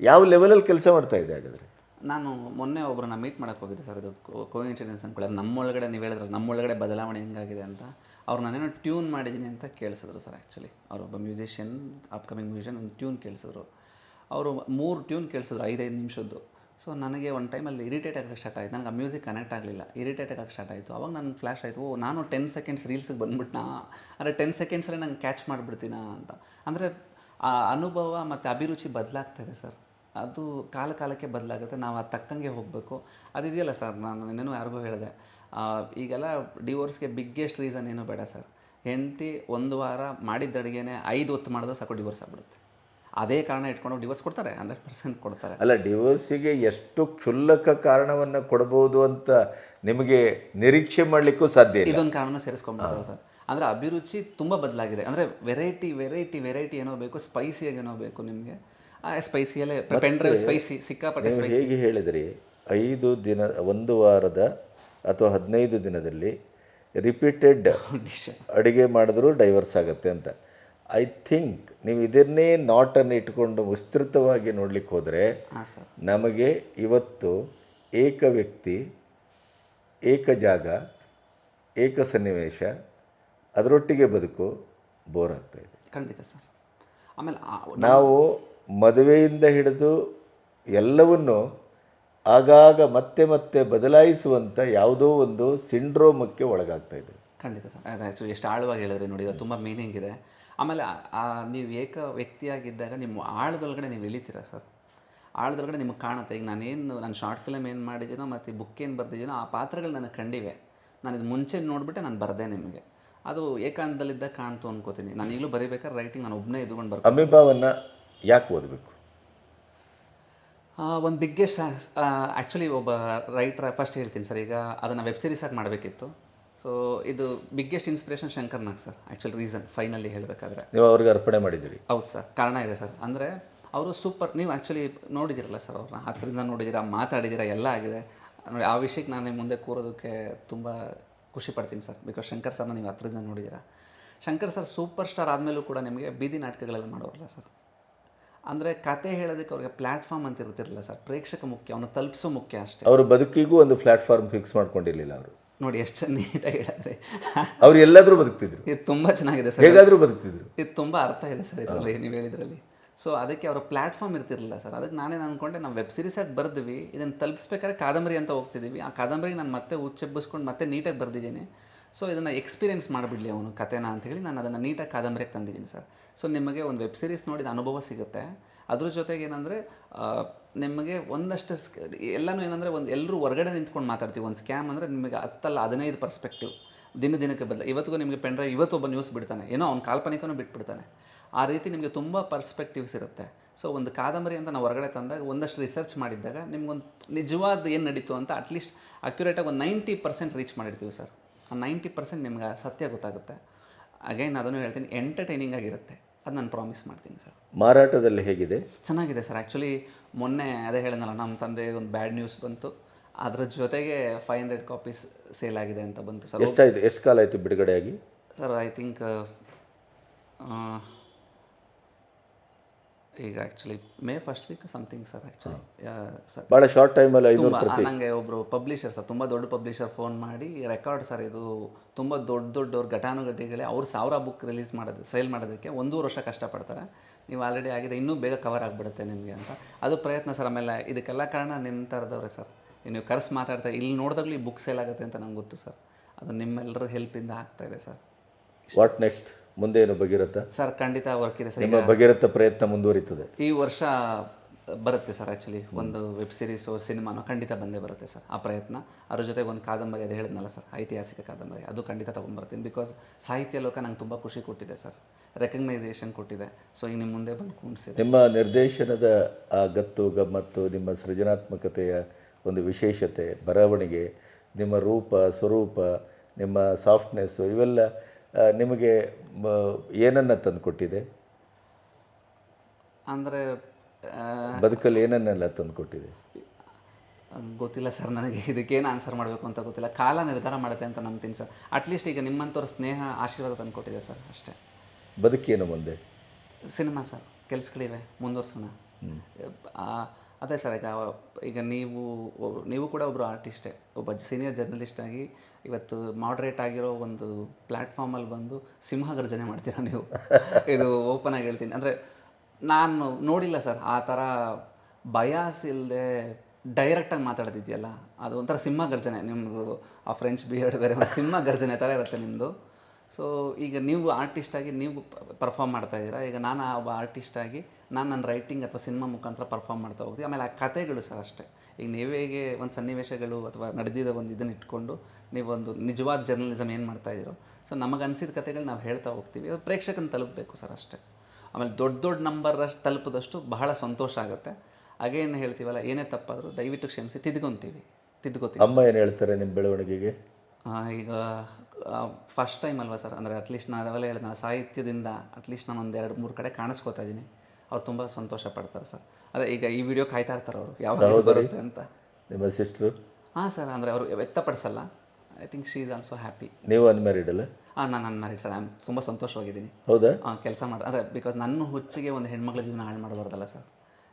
ಯಾವ ಲೆವೆಲಲ್ಲಿ ಕೆಲಸ ಮಾಡ್ತಾ ಇದೆ ಹಾಗಾದರೆ? ನಾನು ಮೊನ್ನೆ ಒಬ್ಬರನ್ನ ಮೀಟ್ ಮಾಡೋಕ್ಕೆ ಹೋಗಿದ್ದೆ ಸರ್ ಇದು ಕೋ ಇನ್ಸಿಡೆನ್ಸ್ ಅಂದ್ಕೊಳ್ಳಿ ನಮ್ಮೊಳಗಡೆ ನೀವು ಹೇಳಿದ್ರೆ ನಮ್ಮೊಳಗಡೆ ಬದಲಾವಣೆ ಹೆಂಗಾಗಿದೆ ಅಂತ. ಅವ್ರು ನಾನೇನೋ ಟ್ಯೂನ್ ಮಾಡಿದ್ದೀನಿ ಅಂತ ಕೇಳಿಸಿದ್ರು ಸರ್ ಆ್ಯಕ್ಚುಲಿ ಅವರೊಬ್ಬ ಮ್ಯೂಸಿಷಿಯನ್ ಅಪ್ಕಮಿಂಗ್ ಮ್ಯೂಸಿಷಿಯನ್ ಒಂದು ಟ್ಯೂನ್ ಕೇಳಿಸಿದ್ರು. ಅವರು ಮೂರು ಟ್ಯೂನ್ ಕೇಳಿಸಿದ್ರು ಐದೈದು ನಿಮಿಷದ್ದು. ಸೊ ನನಗೆ ಒಂದು ಟೈಮಲ್ಲಿ ಇರಿಟೇಟ್ ಆಗೋಕ್ಕೆ ಸ್ಟಾರ್ಟ್ ಆಯಿತು. ನನಗೆ ಆ ಮ್ಯೂಸಿಕ್ ಕನೆಕ್ಟ್ ಆಗಲಿಲ್ಲ. ಇರಿಟೇಟ್ ಆಗೋಕ್ಕೆ ಸ್ಟಾರ್ಟ್ ಆಯಿತು. ಅವಾಗ ನನ್ನ ಫ್ಲ್ಯಾಶ್ ಆಯಿತು. ಓ, ನಾನು ಟೆನ್ ಸೆಕೆಂಡ್ಸ್ ರೀಲ್ಸಿಗೆ ಬಂದ್ಬಿಟ್ನಾ? ಅಂದರೆ ಟೆನ್ ಸೆಕೆಂಡ್ಸಲ್ಲೇ ನಂಗೆ ಕ್ಯಾಚ್ ಮಾಡಿಬಿಡ್ತೀನಾ ಅಂತ. ಅಂದರೆ, ಆ ಅನುಭವ ಮತ್ತು ಅಭಿರುಚಿ ಬದಲಾಗ್ತದೆ ಸರ್. ಅದು ಕಾಲ ಕಾಲಕ್ಕೆ ಬದಲಾಗುತ್ತೆ. ನಾವು ಅದು ತಕ್ಕಂಗೆ ಹೋಗಬೇಕು. ಅದಿದೆಯಲ್ಲ ಸರ್, ನಾನು ನಿನ್ನೂ ಯಾರಿಗೂ ಹೇಳಿದೆ. ಈಗೆಲ್ಲ ಡಿವೋರ್ಸ್ಗೆ ಬಿಗ್ಗೆಸ್ಟ್ ರೀಸನ್ ಏನು ಬೇಡ ಸರ್. ಹೆಂಡತಿ ಒಂದು ವಾರ ಮಾಡಿದ್ದ ಅಡುಗೆನೇ ಐದು ಹೊತ್ತು ಮಾಡಿದ್ರೆ ಸಾಕು ಡಿವೋರ್ಸ್ ಆಗ್ಬಿಡುತ್ತೆ. ಅದೇ ಕಾರಣ ಇಟ್ಕೊಂಡು ಡಿವೋರ್ಸ್ ಕೊಡ್ತಾರೆ ಹಂಡ್ರೆಡ್ ಪರ್ಸೆಂಟ್ ಕೊಡ್ತಾರೆ. ಅಲ್ಲ ಡಿವೋರ್ಸಿಗೆ ಎಷ್ಟು ಕ್ಷುಲ್ಲಕ ಕಾರಣವನ್ನು ಕೊಡ್ಬೋದು ಅಂತ ನಿಮಗೆ ನಿರೀಕ್ಷೆ ಮಾಡಲಿಕ್ಕೂ ಸಾಧ್ಯ ಇಲ್ಲ. ಇದೊಂದು ಕಾರಣ ಸೇರಿಸ್ಕೊಂಡ್ಬಿಡ್ತಾರೆ ಸರ್. ಅಂದರೆ ಅಭಿರುಚಿ ತುಂಬ ಬದಲಾಗಿದೆ. ಅಂದರೆ ವೆರೈಟಿ ವೆರೈಟಿ ವೆರೈಟಿ ಏನೋ ಬೇಕು ಸ್ಪೈಸಿಯಾಗಿ ಏನೋ ಬೇಕು ನಿಮಗೆ. ಸ್ಪೈಸಿಯಲ್ಲೇ ಪೆನ್ ಡ್ರೈವ್ ಸ್ಪೈಸಿ ಸಿಕ್ಕಾಪಟ್ಟೆ ಸ್ಪೈಸಿ ಹೇಗೆ ಹೇಳಿದ್ರಿ ಐದು ದಿನ ಒಂದು ವಾರದ ಅಥವಾ ಹದಿನೈದು ದಿನದಲ್ಲಿ ರಿಪೀಟೆಡ್ ಡಿಶ್ ಅಡುಗೆ ಮಾಡಿದ್ರೂ ಡೈವರ್ಸ್ ಆಗುತ್ತೆ ಅಂತ. ಐ ಥಿಂಕ್ ನೀವು ಇದನ್ನೇ ನಾಟನ್ನು ಇಟ್ಕೊಂಡು ವಿಸ್ತೃತವಾಗಿ ನೋಡ್ಲಿಕ್ಕೆ ಹೋದರೆ ನಮಗೆ ಇವತ್ತು ಏಕ ವ್ಯಕ್ತಿ ಏಕ ಜಾಗ ಏಕ ಸನ್ನಿವೇಶ ಅದರೊಟ್ಟಿಗೆ ಬದುಕು ಬೋರ್ ಆಗ್ತಾ ಇದೆ. ಖಂಡಿತ ಸರ್. ಆಮೇಲೆ ನಾವು ಮದುವೆಯಿಂದ ಹಿಡಿದು ಎಲ್ಲವನ್ನು ಆಗಾಗ ಮತ್ತೆ ಮತ್ತೆ ಬದಲಾಯಿಸುವಂಥ ಯಾವುದೋ ಒಂದು ಸಿಂಡ್ರೋಮಕ್ಕೆ ಒಳಗಾಗ್ತಾ ಇದೆ. ಖಂಡಿತ ಸರ್. ಅದು ಆ್ಯಕ್ಚುಲಿ ಎಷ್ಟು ಆಳವಾಗಿ ಹೇಳಿದ್ರೆ ನೋಡಿ ಅದು ತುಂಬ ಮೀನಿಂಗ್ ಇದೆ. ಆಮೇಲೆ ನೀವು ಏಕ ವ್ಯಕ್ತಿಯಾಗಿದ್ದಾಗ ನಿಮ್ಮ ಆಳದೊಳಗಡೆ ನೀವು ಎಳಿತೀರ ಸರ್? ಆಳದೊಳಗಡೆ ನಿಮಗೆ ಕಾಣುತ್ತೆ. ಈಗ ನಾನೇನು ನಾನು ಶಾರ್ಟ್ ಫಿಲಮ್ ಏನು ಮಾಡಿದ್ದೀನೋ ಮತ್ತು ಬುಕ್ ಏನು ಬರೆದಿದ್ದೀನೋ ಆ ಪಾತ್ರಗಳು ನನಗೆ ಕಂಡಿವೆ. ನಾನು ಇದು ಮುಂಚೆ ನೋಡಿಬಿಟ್ಟೆ ನಾನು ಬರದೆ ನಿಮಗೆ. ಅದು ಏಕಾಂತದಲ್ಲಿದ್ದಾಗ ಕಾಣ್ತು ಅನ್ಕೋತೀನಿ. ನಾನು ಈಗಲೂ ಬರೀಬೇಕಾದ್ರೆ ರೈಟಿಂಗ್ ನಾನು ಒಬ್ಬನೇ ಇದ್ಕೊಂಡು ಬರ್ತೀನಿ ಅಮೀಬಾವನ್ನು ಯಾಕೆ ಓದಬೇಕು? ಒಂದು ಬಿಗ್ಗೆಸ್ಟ್ ಆ್ಯಕ್ಚುಲಿ ಒಬ್ಬ ರೈಟ್ರ ಫಸ್ಟ್ ಹೇಳ್ತೀನಿ ಸರ್. ಈಗ ಅದನ್ನು ವೆಬ್ ಸೀರೀಸ್ ಆಗಿ ಮಾಡಬೇಕಿತ್ತು. ಸೊ ಇದು biggest inspiration Shankar Nag sir actually reason finally ಹೇಳಬೇಕಾದ್ರೆ. ನೀವು ಅವ್ರಿಗೆ ಅರ್ಪಣೆ ಮಾಡಿದ್ದೀರಿ. ಹೌದು ಸರ್ ಕಾರಣ ಇದೆ ಸರ್ ಅಂದರೆ ಅವರು ಸೂಪರ್ ನೀವು ಆ್ಯಕ್ಚುಲಿ ನೋಡಿದಿರಲ್ಲ ಸರ್ ಅವ್ರನ್ನ ಹತ್ತರಿಂದ ನೋಡಿದ್ದೀರಾ ಮಾತಾಡಿದ್ದೀರಾ ಎಲ್ಲ ಆಗಿದೆ. ನೋಡಿ ಆ ವಿಷಯಕ್ಕೆ ನಾನು ನಿಮ್ಮ ಮುಂದೆ ಕೂರೋದಕ್ಕೆ ತುಂಬ ಖುಷಿ ಪಡ್ತೀನಿ ಸರ್ ಬಿಕಾಸ್ ಶಂಕರ್ ಸರ್ನ ನೀವು ಹತ್ತರಿಂದ ನೋಡಿದ್ದೀರಾ ಶಂಕರ್ ಸರ್ ಸೂಪರ್ ಸ್ಟಾರ್ ಆದಮೇಲೂ ಕೂಡ ನಿಮಗೆ ಬೀದಿ ನಾಟಕಗಳೆಲ್ಲ ಮಾಡೋರಲ್ಲ ಸರ್ ಅಂದರೆ ಕತೆ ಹೇಳೋದಕ್ಕೆ ಅವ್ರಿಗೆ ಪ್ಲಾಟ್ಫಾರ್ಮ್ ಅಂತ ಇರ್ತಿರಲಿಲ್ಲ ಸರ್ ಪ್ರೇಕ್ಷಕ ಮುಖ್ಯ ಅವನು ತಲುಪಿಸೋ ಮುಖ್ಯ ಅಷ್ಟೇ. ಅವರು ಬದುಕಿಗೂ ಒಂದು ಪ್ಲಾಟ್ಫಾರ್ಮ್ ಫಿಕ್ಸ್ ಮಾಡ್ಕೊಂಡಿರಲಿಲ್ಲ ಅವರು. ನೋಡಿ ಎಷ್ಟು ನೀಟಾಗಿ ಹೇಳಿದ್ರೆ. ಅವ್ರು ಎಲ್ಲಾದರೂ ಬದುಕ್ತಿದ್ರು. ಇದು ತುಂಬ ಚೆನ್ನಾಗಿದೆ ಸರ್. ಹೇಗಾದರೂ ಬದುಕ್ತಿದ್ರು. ಇದು ತುಂಬ ಅರ್ಥ ಇದೆ ಸರ್ ಇದರಲ್ಲಿ ನೀವು ಹೇಳಿದ್ರಲ್ಲಿ. ಸೊ ಅದಕ್ಕೆ ಅವರ ಪ್ಲ್ಯಾಟ್ಫಾರ್ಮ್ ಇರ್ತಿರಲಿಲ್ಲ ಸರ್. ಅದಕ್ಕೆ ನಾನೇನು ಅಂದ್ಕೊಂಡೆ ನಾವು ವೆಬ್ ಸೀರೀಸಾಗಿ ಬರೆದ್ವಿ. ಇದನ್ನು ತಲುಪಿಸ್ಬೇಕಾದ್ರೆ ಕಾದಂಬರಿ ಅಂತ ಹೋಗ್ತಿದ್ದೀವಿ ಆ ಕಾದಂಬರಿ ನಾನು ಮತ್ತೆ ಉಚ್ಚೆಬ್ಬಿಸ್ಕೊಂಡು ಮತ್ತೆ ನೀಟಾಗಿ ಬರೆದಿದ್ದೀನಿ. ಸೊ ಇದನ್ನು ಎಕ್ಸ್ಪೀರಿಯೆನ್ಸ್ ಮಾಡಿಬಿಡಲಿ ಅವನು ಕತೆನ ಅಂತೇಳಿ ನಾನು ಅದನ್ನು ನೀಟಾಗಿ ಕಾದಂಬರಿಗೆ ತಂದಿದ್ದೀನಿ ಸರ್. ಸೊ ನಿಮಗೆ ಒಂದು ವೆಬ್ ಸೀರೀಸ್ ನೋಡಿದ ಅನುಭವ ಸಿಗುತ್ತೆ. ಅದ್ರ ಜೊತೆಗೆ ಏನಂದರೆ ನಿಮಗೆ ಒಂದಷ್ಟು ಸ್ಕ್, ಎಲ್ಲನೂ ಏನಂದರೆ ಒಂದು ಎಲ್ಲರೂ ಹೊರಗಡೆ ನಿಂತ್ಕೊಂಡು ಮಾತಾಡ್ತೀವಿ. ಒಂದು ಸ್ಕ್ಯಾಮ್ ಅಂದರೆ ನಿಮಗೆ ಹತ್ತಲ್ಲ ಹದಿನೈದು ಪರ್ಸ್ಪೆಕ್ಟಿವ್ ದಿನ ದಿನಕ್ಕೆ ಬದಲ. ಇವತ್ತಿಗೂ ನಿಮಗೆ ಪೆಂಡ್ರೈವ್ ಇವತ್ತು ಒಬ್ಬ ನ್ಯೂಸ್ ಬಿಡ್ತಾನೆ. ಏನೋ ಅವ್ನು ಕಾಲ್ಪನಿಕನೂ ಬಿಟ್ಬಿಡ್ತಾನೆ. ಆ ರೀತಿ ನಿಮಗೆ ತುಂಬ ಪರ್ಸ್ಪೆಕ್ಟಿವ್ಸ್ ಇರುತ್ತೆ. ಸೊ ಒಂದು ಕಾದಂಬರಿ ಅಂತ ನಾವು ಹೊರಗಡೆ ತಂದಾಗ, ಒಂದಷ್ಟು ರಿಸರ್ಚ್ ಮಾಡಿದ್ದಾಗ ನಿಮ್ಗೊಂದು ನಿಜವಾದ ಏನು ನಡೀತು ಅಂತ ಅಟ್ಲೀಸ್ಟ್ ಅಕ್ಯುರೇಟಾಗಿ ಒಂದು ನೈಂಟಿ ಪರ್ಸೆಂಟ್ ರೀಚ್ ಮಾಡಿರ್ತೀವಿ ಸರ್ ಆ ನೈಂಟಿ ಪರ್ಸೆಂಟ್ ನಿಮ್ಗೆ ಸತ್ಯ ಗೊತ್ತಾಗುತ್ತೆ. ಅಗೈನ್ ಅದನ್ನು ಹೇಳ್ತೀನಿ ಎಂಟರ್ಟೈನಿಂಗ್ ಆಗಿರುತ್ತೆ. ಅದು ನಾನು ಪ್ರಾಮಿಸ್ ಮಾಡ್ತೀನಿ ಸರ್. ಮಾರಾಟದಲ್ಲಿ ಹೇಗಿದೆ? ಚೆನ್ನಾಗಿದೆ ಸರ್. ಆ್ಯಕ್ಚುಲಿ ಮೊನ್ನೆ ಅದೇ ಹೇಳಿದ್ನಲ್ಲ ನಮ್ಮ ತಂದೆ ಒಂದು ಬ್ಯಾಡ್ ನ್ಯೂಸ್ ಬಂತು. ಅದರ ಜೊತೆಗೆ ಫೈವ್ ಹಂಡ್ರೆಡ್ ಕಾಪೀಸ್ ಸೇಲ್ ಆಗಿದೆ ಅಂತ ಬಂತು ಸರ್. ಎಷ್ಟಾಯ್ತು ಎಷ್ಟು ಕಾಲ ಆಯಿತು ಬಿಡುಗಡೆಯಾಗಿ? ಸರ್ ಐ ಥಿಂಕ್ ಈಗ actually May first week something sir actually sir ಭಾಳ ಶಾರ್ಟ್ ಟೈಮಲ್ಲಿ ಐನೂರು ಪ್ರತಿ ನನಗೆ ಒಬ್ಬರು ಪಬ್ಲಿಷರ್ ಸರ್ ತುಂಬ ದೊಡ್ಡ ಪಬ್ಲಿಷರ್ ಫೋನ್ ಮಾಡಿ ರೆಕಾರ್ಡ್ ಸರ್ ಇದು ತುಂಬ ದೊಡ್ಡ ದೊಡ್ಡವ್ರ ಘಟಾನುಘಟಿಗಳೇ ಅವ್ರು ಸಾವಿರ ಬುಕ್ ರಿಲೀಸ್ ಮಾಡೋದು ಸೇಲ್ ಮಾಡೋದಕ್ಕೆ ಒಂದೂವರೆ ವರ್ಷ ಕಷ್ಟಪಡ್ತಾರೆ. ನೀವು ಆಲ್ರೆಡಿ ಆಗಿದೆ ಇನ್ನೂ ಬೇಗ ಕವರ್ ಆಗಿಬಿಡುತ್ತೆ ನಿಮಗೆ ಅಂತ. ಅದು ಪ್ರಯತ್ನ ಸರ್ ಆಮೇಲೆ ಇದಕ್ಕೆಲ್ಲ ಕಾರಣ ನಿಮ್ಮ ಥರದವ್ರೆ ಸರ್ ನೀವು ಕರ್ಸ್ ಮಾತಾಡ್ತಾ ಇಲ್ಲಿ ನೋಡಿದಾಗಲೂ ಈ ಬುಕ್ ಸೇಲ್ ಆಗುತ್ತೆ ಅಂತ ನಂಗೆ ಗೊತ್ತು ಸರ್ ಅದು ನಿಮ್ಮೆಲ್ಲರ ಹೆಲ್ಪಿಂದ ಆಗ್ತಾ ಇದೆ ಸರ್ ವಾಟ್ ನೆಕ್ಸ್ಟ್ ಮುಂದೆ ಏನು ಭಗೀರಥ? ಸರ್ ಖಂಡಿತ ವರ್ಕ್ ಇದೆ ಸರ್. ನಿಮ್ಮ ಭಗೀರಥ ಪ್ರಯತ್ನ ಮುಂದುವರಿತದೆ. ಈ ವರ್ಷ ಬರುತ್ತೆ ಸರ್ ಆ್ಯಕ್ಚುಲಿ ಒಂದು ವೆಬ್ ಸೀರೀಸು ಸಿನಿಮಾನೋ ಖಂಡಿತ ಬಂದೇ ಬರುತ್ತೆ ಸರ್ ಆ ಪ್ರಯತ್ನ. ಅದ್ರ ಜೊತೆ ಒಂದು ಕಾದಂಬರಿ ಅದು ಹೇಳಿದ್ನಲ್ಲ ಸರ್ ಐತಿಹಾಸಿಕ ಕಾದಂಬರಿ. ಅದು ಖಂಡಿತ ತೊಗೊಂಡ್ಬರ್ತೀನಿ ಬಿಕಾಸ್ ಸಾಹಿತ್ಯ ಲೋಕ ನಂಗೆ ತುಂಬ ಖುಷಿ ಕೊಟ್ಟಿದೆ ಸರ್. ರೆಕಗ್ನೈಸೇಷನ್ ಕೊಟ್ಟಿದೆ. ಸೊ ಈಗ ನಿಮ್ಮ ಮುಂದೆ ಬಂದು ಕೂಣಿಸಿದೆ ನಿಮ್ಮ ನಿರ್ದೇಶನದ ಆ ಗತ್ತು ಗಮ್ಮತ್ತು ನಿಮ್ಮ ಸೃಜನಾತ್ಮಕತೆಯ ಒಂದು ವಿಶೇಷತೆ ಬರವಣಿಗೆ ನಿಮ್ಮ ರೂಪ ಸ್ವರೂಪ ನಿಮ್ಮ ಸಾಫ್ಟ್ನೆಸ್ಸು ಇವೆಲ್ಲ ನಿಮಗೆ ಏನನ್ನು ತಂದುಕೊಟ್ಟಿದೆ? ಅಂದರೆ ಬದುಕಲ್ಲಿ ಏನನ್ನೆಲ್ಲ ತಂದುಕೊಟ್ಟಿದೆ? ಗೊತ್ತಿಲ್ಲ ಸರ್ ನನಗೆ ಇದಕ್ಕೇನು ಆನ್ಸರ್ ಮಾಡಬೇಕು ಅಂತ ಗೊತ್ತಿಲ್ಲ. ಕಾಲ ನಿರ್ಧಾರ ಮಾಡುತ್ತೆ ಅಂತ ನಂಬ್ತೀನಿ ಸರ್. ಅಟ್ಲೀಸ್ಟ್ ಈಗ ನಿಮ್ಮಂಥವ್ರ ಸ್ನೇಹ ಆಶೀರ್ವಾದ ತಂದು ಕೊಟ್ಟಿದೆ ಸರ್ ಅಷ್ಟೇ. ಬದುಕೇನು ಮುಂದೆ? ಸಿನಿಮಾ ಸರ್ ಕೆಲಸಗಳಿವೆ ಮುಂದುವರ್ಸೋಣ. ಅದೇ ಸರ್ ಈಗ ಈಗ ನೀವು ನೀವು ಕೂಡ ಒಬ್ಬರು ಆರ್ಟಿಸ್ಟೇ ಒಬ್ಬ ಸೀನಿಯರ್ ಜರ್ನಲಿಸ್ಟ್ ಆಗಿ ಇವತ್ತು ಮಾಡ್ರೇಟ್ ಆಗಿರೋ ಒಂದು ಪ್ಲ್ಯಾಟ್ಫಾರ್ಮಲ್ಲಿ ಬಂದು ಸಿಂಹ ಗರ್ಜನೆ ಮಾಡ್ತೀರಾ ನೀವು? ಇದು ಓಪನ್ ಆಗಿ ಹೇಳ್ತೀನಿ. ಅಂದರೆ ನಾನು ನೋಡಿಲ್ಲ ಸರ್ ಆ ಥರ ಬಯಾಸ್ ಇಲ್ಲದೆ ಡೈರೆಕ್ಟಾಗಿ ಮಾತಾಡ್ತಿದ್ಯಲ್ಲ ಅದು ಒಂಥರ ಸಿಂಹ ಗರ್ಜನೆ. ನಿಮ್ಮದು ಆ ಫ್ರೆಂಚ್ ಬಿಯರ್ಡ್ ಬೇರೆ ಒಂದು ಸಿಂಹ ಗರ್ಜನೆ ಥರ ಇರುತ್ತೆ ನಿಮ್ಮದು ಸೊ ಈಗ ನೀವು ಆರ್ಟಿಸ್ಟಾಗಿ ನೀವು ಪರ್ಫಾರ್ಮ್ ಮಾಡ್ತಾ ಇದ್ದೀರಾ? ಈಗ ನಾನು ಒಬ್ಬ ಆರ್ಟಿಸ್ಟಾಗಿ ನಾನು ನನ್ನ ರೈಟಿಂಗ್ ಅಥವಾ ಸಿನಿಮಾ ಮುಖಾಂತರ ಪರ್ಫಾರ್ಮ್ ಮಾಡ್ತಾ ಹೋಗ್ತೀವಿ ಆಮೇಲೆ ಆ ಕಥೆಗಳು ಸರ್ ಅಷ್ಟೇ. ಈಗ ನೀವೇ ಒಂದು ಸನ್ನಿವೇಶಗಳು ಅಥವಾ ನಡೆದಿದ್ದ ಒಂದು ಇದನ್ನು ಇಟ್ಕೊಂಡು ನೀವೊಂದು ನಿಜವಾದ ಜರ್ನಲಿಸಮ್ ಏನು ಮಾಡ್ತಾ ಇದ್ದೀರೋ? ಸೊ ನಮಗೆ ಅನಿಸಿದ ಕಥೆಗಳು ನಾವು ಹೇಳ್ತಾ ಹೋಗ್ತೀವಿ. ಅದು ಪ್ರೇಕ್ಷಕನ ತಲುಪಬೇಕು ಸರ್ ಅಷ್ಟೇ. ಆಮೇಲೆ ದೊಡ್ಡ ದೊಡ್ಡ ನಂಬರ್ ತಲುಪದಷ್ಟು ಬಹಳ ಸಂತೋಷ ಆಗುತ್ತೆ. ಹಾಗೇನು ಹೇಳ್ತೀವಲ್ಲ, ಏನೇ ತಪ್ಪಾದರೂ ದಯವಿಟ್ಟು ಕ್ಷಮಿಸಿ ತಿದ್ಕೊಂತೀವಿ. ತಿದ್ಕೋತೀವಿ. ಅಮ್ಮ ಏನು ಹೇಳ್ತಾರೆ ನಿಮ್ಮ ಬೆಳವಣಿಗೆಗೆ? ಈಗ ಫಸ್ಟ್ ಟೈಮ್ ಅಲ್ವಾ ಸರ್ ಅಂದರೆ ಅಟ್ಲೀಸ್ಟ್ ನಾನು ಅವೆಲ್ಲ ಹೇಳಿದ ಸಾಹಿತ್ಯದಿಂದ ಅಟ್ಲೀಸ್ಟ್ ನಾನು ಒಂದು ಎರಡು ಮೂರು ಕಡೆ ಕಾಣಿಸ್ಕೋತಾ ಇದ್ದೀನಿ. ಅವ್ರು ತುಂಬ ಸಂತೋಷ ಪಡ್ತಾರೆ ಸರ್ ಅದೇ ಈಗ ಈ ವಿಡಿಯೋ ಕಾಯ್ತಾ ಇರ್ತಾರೆ ಅವರು. ಯಾವಾಗ ಬರುತ್ತೆ ಅಂತ. ನಿಮ್ಮ ಸಿಸ್ಟ್ರು ಹಾಂ ಸರ್ ಅಂದರೆ ಅವರು ವ್ಯಕ್ತಪಡಿಸಲ್ಲ. I think she is also happy ನೀವು ಅನ್ಮ್ಯಾರಿಡ್ ಅಲ್ಲ? ಹಾಂ ನಾನು ಅನ್ಮ್ಯಾರಿಡ್ ಸರ್ ಐ ಆಮ್ ತುಂಬ ಸಂತೋಷವಾಗಿದ್ದೀನಿ ಹೌದಾ? ಕೆಲಸ ಮಾಡಿ ಅಂದರೆ ಬಿಕಾಸ್ ನನ್ನ ಹುಚ್ಚಿಗೆ ಒಂದು ಹೆಣ್ಮಕ್ಳ ಜೀವನ ಹಾಳು ಮಾಡಬಾರ್ದಲ್ಲ ಸರ್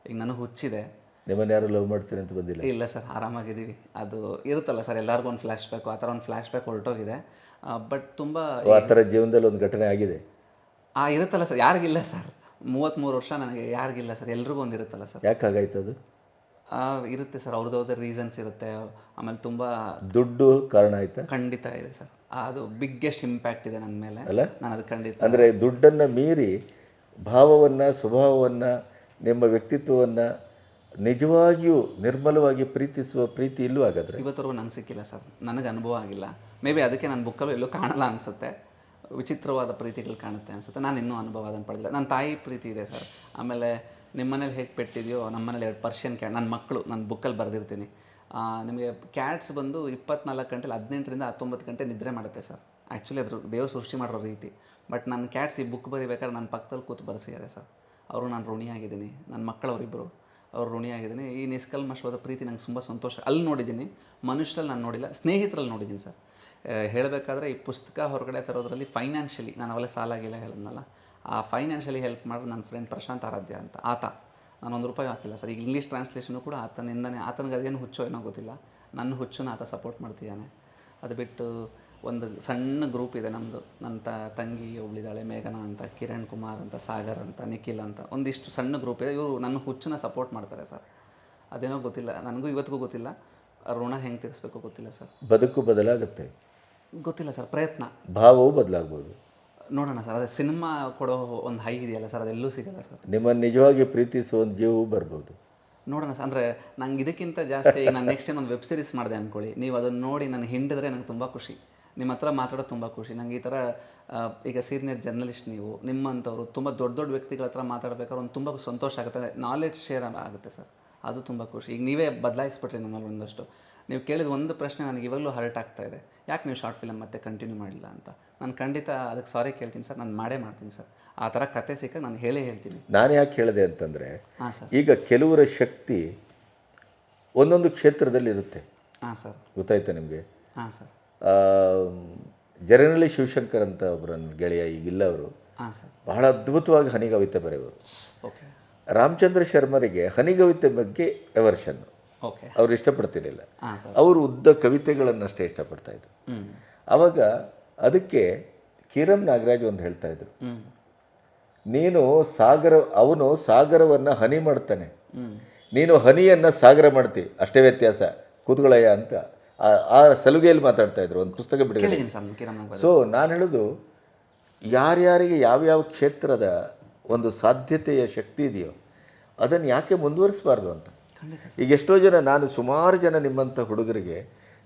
ಈಗ ನನಗೆ ಹುಚ್ಚಿದೆ. ನಿಮ್ಮನ್ನು ಯಾರು ಲವ್ ಮಾಡ್ತೀನಿ ಅಂತ ಬಂದಿಲ್ಲ. ಇಲ್ಲ ಸರ್ ಆರಾಮಾಗಿದ್ದೀವಿ. ಅದು ಇರುತ್ತಲ್ಲ ಸರ್ ಎಲ್ಲರಿಗೂ ಒಂದು ಫ್ಲ್ಯಾಶ್ ಬ್ಯಾಕು ಆ ಥರ ಒಂದು ಫ್ಲ್ಯಾಶ್ ಬ್ಯಾಕ್ ಹೊರಟೋಗಿದೆ ಬಟ್ ತುಂಬ ಆ ಥರ ಜೀವನದಲ್ಲಿ ಒಂದು ಘಟನೆ ಆಗಿದೆ? ಆ ಇರುತ್ತಲ್ಲ ಸರ್ ಯಾರಿಗಿಲ್ಲ ಸರ್ ಮೂವತ್ತ್ಮೂರು ವರ್ಷ ನನಗೆ ಯಾರಿಗಿಲ್ಲ ಸರ್ ಎಲ್ರಿಗೂ ಒಂದು ಇರುತ್ತಲ್ಲ ಸರ್ ಯಾಕೆ ಹಾಗಾಯ್ತು ಅದು? ಇರುತ್ತೆ ಸರ್ ಅವ್ರದ್ದು ರೀಸನ್ಸ್ ಇರುತ್ತೆ. ಆಮೇಲೆ ತುಂಬ ದುಡ್ಡು ಕಾರಣ ಆಯ್ತಾ? ಖಂಡಿತ ಇದೆ ಸರ್ ಅದು ಬಿಗ್ಗೆಸ್ಟ್ ಇಂಪ್ಯಾಕ್ಟ್ ಇದೆ ನನ್ನ ಮೇಲೆ. ಅಲ್ಲ? ನಾನು ಅದು ಖಂಡಿತ ಅಂದರೆ ದುಡ್ಡನ್ನು ಮೀರಿ ಭಾವವನ್ನು ಸ್ವಭಾವವನ್ನು ನಿಮ್ಮ ವ್ಯಕ್ತಿತ್ವವನ್ನು ನಿಜವಾಗಿಯೂ ನಿರ್ಮಲವಾಗಿ ಪ್ರೀತಿಸುವ ಪ್ರೀತಿ ಇಲ್ಲೂ ಹಾಗಾದ್ರೆ? ಇವತ್ತರೆಗೂ ನನಗೆ ಸಿಕ್ಕಿಲ್ಲ ಸರ್. ನನಗೆ ಅನುಭವ ಆಗಿಲ್ಲ. ಮೇ ಬಿ ಅದಕ್ಕೆ ನನ್ನ ಬುಕ್ಕಲ್ಲೂ ಎಲ್ಲೂ ಕಾಣಲ್ಲ ಅನಿಸುತ್ತೆ. ವಿಚಿತ್ರವಾದ ಪ್ರೀತಿಗಳು ಕಾಣುತ್ತೆ ಅನಿಸುತ್ತೆ. ನಾನು ಇನ್ನೂ ಅನುಭವ ಅದನ್ನು ಪಡೆದಿಲ್ಲ. ನನ್ನ ತಾಯಿ ಪ್ರೀತಿ ಇದೆ ಸರ್. ಆಮೇಲೆ ನಿಮ್ಮ ಮನೇಲಿ ಹೇಗೆ ಪೆಟ್ಟಿದೆಯೋ ನಮ್ಮ ಮನೇಲಿ ಎರಡು ಪರ್ಷಿಯನ್ ಕ್ಯಾಟ್ ನನ್ನ ಮಕ್ಕಳು ನನ್ನ ಬುಕ್ಕಲ್ಲಿ ಬರೆದಿರ್ತೀನಿ. ನಿಮಗೆ ಕ್ಯಾಟ್ಸ್ ಬಂದು ಇಪ್ಪತ್ನಾಲ್ಕು ಗಂಟೆಲಿ ಹದಿನೆಂಟರಿಂದ ಹತ್ತೊಂಬತ್ತು ಗಂಟೆ ನಿದ್ರೆ ಮಾಡುತ್ತೆ ಸರ್. ಆ್ಯಕ್ಚುಲಿ ಅದ್ರ ದೇವ್ರು ಸೃಷ್ಟಿ ಮಾಡೋ ರೀತಿ. ಬಟ್ ನನ್ನ ಕ್ಯಾಟ್ಸ್ ಈ ಬುಕ್ ಬರಿಬೇಕಾದ್ರೆ ನನ್ನ ಪಕ್ಕದಲ್ಲಿ ಕೂತು ಬರೆಸಿದ್ದಾರೆ ಸರ್. ಅವರು ನಾನು ಋಣಿಯಾಗಿದ್ದೀನಿ. ನನ್ನ ಮಕ್ಕಳವರಿಬ್ಬರು ಅವ್ರು ಋಣಿಯಾಗಿದ್ದೀನಿ. ಈ ನಿಷ್ಕಲ್ಮಶವಾದ ಪ್ರೀತಿ ನಂಗೆ ತುಂಬ ಸಂತೋಷ. ಅಲ್ಲಿ ನೋಡಿದ್ದೀನಿ. ಮನುಷ್ಯರಲ್ಲಿ ನಾನು ನೋಡಿಲ್ಲ. ಸ್ನೇಹಿತರಲ್ಲಿ ನೋಡಿದ್ದೀನಿ ಸರ್. ಹೇಳಬೇಕಾದ್ರೆ ಈ ಪುಸ್ತಕ ಹೊರಗಡೆ ತರೋದ್ರಲ್ಲಿ ಫೈನಾನ್ಷಿಯಲಿ ನಾನು ಅವೆಲ್ಲ ಸಾಲಾಗಿಲ್ಲ ಹೇಳಿದ್ನಲ್ಲ. ಆ ಫೈನಾನ್ಷಿಯಲಿ ಹೆಲ್ಪ್ ಮಾಡಿದ್ರೆ ನನ್ನ ಫ್ರೆಂಡ್ ಪ್ರಶಾಂತ್ ಆರಾಧ್ಯ ಅಂತ. ಆತ. ನಾನು ಒಂದು ರೂಪಾಯಿ ಹಾಕಿಲ್ಲ ಸರ್. ಈಗ ಇಂಗ್ಲೀಷ್ ಟ್ರಾನ್ಸ್ಲೇಷನು ಕೂಡ ಆತನಿಂದನೇ, ಆತನಿಗೆ ಅದೇನು ಹುಚ್ಚೋ ಏನೋ ಗೊತ್ತಿಲ್ಲ. ನನ್ನ ಹುಚ್ಚನ್ನು ಆತ ಸಪೋರ್ಟ್ ಮಾಡ್ತಿದ್ದಾನೆ. ಅದು ಬಿಟ್ಟು ಒಂದು ಸಣ್ಣ ಗ್ರೂಪ್ ಇದೆ ನಮ್ಮದು ನನ್ನ ತ ತಂಗಿ ಒಬ್ಳಿದ್ದಾಳೆ ಮೇಘನಾ ಅಂತ ಕಿರಣ್ ಕುಮಾರ್ ಅಂತ ಸಾಗರ್ ಅಂತ ನಿಖಿಲ್ ಅಂತ. ಒಂದಿಷ್ಟು ಸಣ್ಣ ಗ್ರೂಪ್ ಇದೆ. ಇವರು ನನ್ನ ಹುಚ್ಚನ್ನ ಸಪೋರ್ಟ್ ಮಾಡ್ತಾರೆ ಸರ್. ಅದೇನೋ ಗೊತ್ತಿಲ್ಲ. ನನಗೂ ಇವತ್ತಿಗೂ ಗೊತ್ತಿಲ್ಲ. ಋಣ ಹೆಂಗೆ ತೀರಿಸ್ಬೇಕು ಗೊತ್ತಿಲ್ಲ ಸರ್. ಬದುಕು ಬದಲಾಗುತ್ತೆ. ಗೊತ್ತಿಲ್ಲ ಸರ್. ಪ್ರಯತ್ನ. ಭಾವವು ಬದಲಾಗ್ಬೋದು. ನೋಡೋಣ ಸರ್. ಅದೇ ಸಿನಿಮಾ ಕೊಡೋ ಒಂದು ಹೈ ಇದೆಯಲ್ಲ ಸರ್. ಅದೆಲ್ಲೂ ಸಿಗಲ್ಲ ಸರ್. ನಿಮ್ಮನ್ನು ನಿಜವಾಗಿ ಪ್ರೀತಿಸುವ ಒಂದು ಜೀವವು ಬರ್ಬೋದು. ನೋಡೋಣ ಸರ್. ಅಂದರೆ ನಂಗೆ ಇದಕ್ಕಿಂತ ಜಾಸ್ತಿ ನಾನು ನೆಕ್ಸ್ಟ್ ಟೈಮ್ ಒಂದು ವೆಬ್ ಸೀರೀಸ್ ಮಾಡಿದೆ ಅಂದ್ಕೊಳ್ಳಿ ನೀವು ಅದನ್ನು ನೋಡಿ ನನಗೆ ಹಿಂಡಿದ್ರೆ ನನಗೆ ತುಂಬ ಖುಷಿ. ನಿಮ್ಮ ಹತ್ರ ಮಾತಾಡೋದು ತುಂಬ ಖುಷಿ. ನಂಗೆ ಈ ಥರ ಈಗ ಸೀನಿಯರ್ ಜರ್ನಲಿಸ್ಟ್ ನೀವು ನಿಮ್ಮಂಥವ್ರು ತುಂಬ ದೊಡ್ಡ ದೊಡ್ಡ ವ್ಯಕ್ತಿಗಳ ಹತ್ರ ಮಾತಾಡಬೇಕಾದ್ರೆ ಒಂದು ತುಂಬ ಸಂತೋಷ ಆಗುತ್ತೆ. ನಾಲೆಡ್ಜ್ ಶೇರ್ ಆಗುತ್ತೆ ಸರ್. ಅದು ತುಂಬ ಖುಷಿ. ಈಗ ನೀವೇ ಬದಲಾಯಿಸ್ಬಿಟ್ರಿ ನಮ್ಮಲ್ಲಿ ಒಂದಷ್ಟು. ನೀವು ಕೇಳಿದ ಒಂದು ಪ್ರಶ್ನೆ ನನಗೆ ಇವಾಗಲೂ ಹರ್ಟ್ ಆಗ್ತಾ ಇದೆ. ಯಾಕೆ ನೀವು ಶಾರ್ಟ್ ಫಿಲಮ್ ಮತ್ತೆ ಕಂಟಿನ್ಯೂ ಮಾಡಿಲ್ಲ ಅಂತ? ನಾನು ಖಂಡಿತ ಅದಕ್ಕೆ ಸಾರಿ ಕೇಳ್ತೀನಿ ಸರ್. ನಾನು ಮಾಡೇ ಮಾಡ್ತೀನಿ ಸರ್. ಆ ಥರ ಕತೆ ಸಿಕ್ಕ ನಾನು ಹೇಳೇ ಹೇಳ್ತೀನಿ. ನಾನು ಯಾಕೆ ಹೇಳಿದೆ ಅಂತಂದರೆ ಹಾಂ ಸರ್. ಈಗ ಕೆಲವರ ಶಕ್ತಿ ಒಂದೊಂದು ಕ್ಷೇತ್ರದಲ್ಲಿ ಇರುತ್ತೆ. ಹಾಂ ಸರ್. ಗೊತ್ತಾಯ್ತಾ ನಿಮಗೆ? ಹಾಂ ಸರ್. ಜರನಳ್ಳಿ ಶಿವಶಂಕರ್ ಅಂತ ಒಬ್ಬರು ನನ್ನ ಗೆಳೆಯ ಈಗಿಲ್ಲ ಅವರು. ಬಹಳ ಅದ್ಭುತವಾಗಿ ಹನಿಗವಿತೆ ಬರೆಯೋರು ಓಕೆ. ರಾಮಚಂದ್ರ ಶರ್ಮರಿಗೆ ಹನಿಗವಿತೆ ಬಗ್ಗೆ ಎವರ್ಷನ್ ಓಕೆ. ಅವ್ರು ಇಷ್ಟಪಡ್ತಿರಲಿಲ್ಲ. ಅವರು ಉದ್ದ ಕವಿತೆಗಳನ್ನಷ್ಟೇ ಇಷ್ಟಪಡ್ತಾ ಇದ್ರು. ಅವಾಗ ಆವಾಗ ಅದಕ್ಕೆ ಕಿರಂ ನಾಗರಾಜ್ ಒಂದು ಹೇಳ್ತಾ ಇದ್ರು. ನೀನು ಸಾಗರ ಅವನು ಸಾಗರವನ್ನು ಹನಿ ಮಾಡ್ತಾನೆ. ನೀನು ಹನಿಯನ್ನು ಸಾಗರ ಮಾಡ್ತಿ. ಅಷ್ಟೇ ವ್ಯತ್ಯಾಸ. ಕೂತ್ಕೊಳ್ಳಯ್ಯ ಅಂತ. ಆ- ಆ ಸಲುಗೆಯಲ್ಲಿ ಮಾತಾಡ್ತಾ ಇದ್ರು ಒಂದು ಪುಸ್ತಕ ಬಿಡುಗಡೆ ಸೊ ನಾನು ಹೇಳೋದು ಯಾರ್ಯಾರಿಗೆ ಯಾವ್ಯಾವ ಕ್ಷೇತ್ರದ ಒಂದು ಸಾಧ್ಯತೆಯ ಶಕ್ತಿ ಇದೆಯೋ ಅದನ್ನು ಯಾಕೆ ಮುಂದುವರಿಸಬಾರ್ದು ಅಂತ? ಈಗ ಎಷ್ಟೋ ಜನ ನಾನು ಸುಮಾರು ಜನ ನಿಮ್ಮಂಥ ಹುಡುಗರಿಗೆ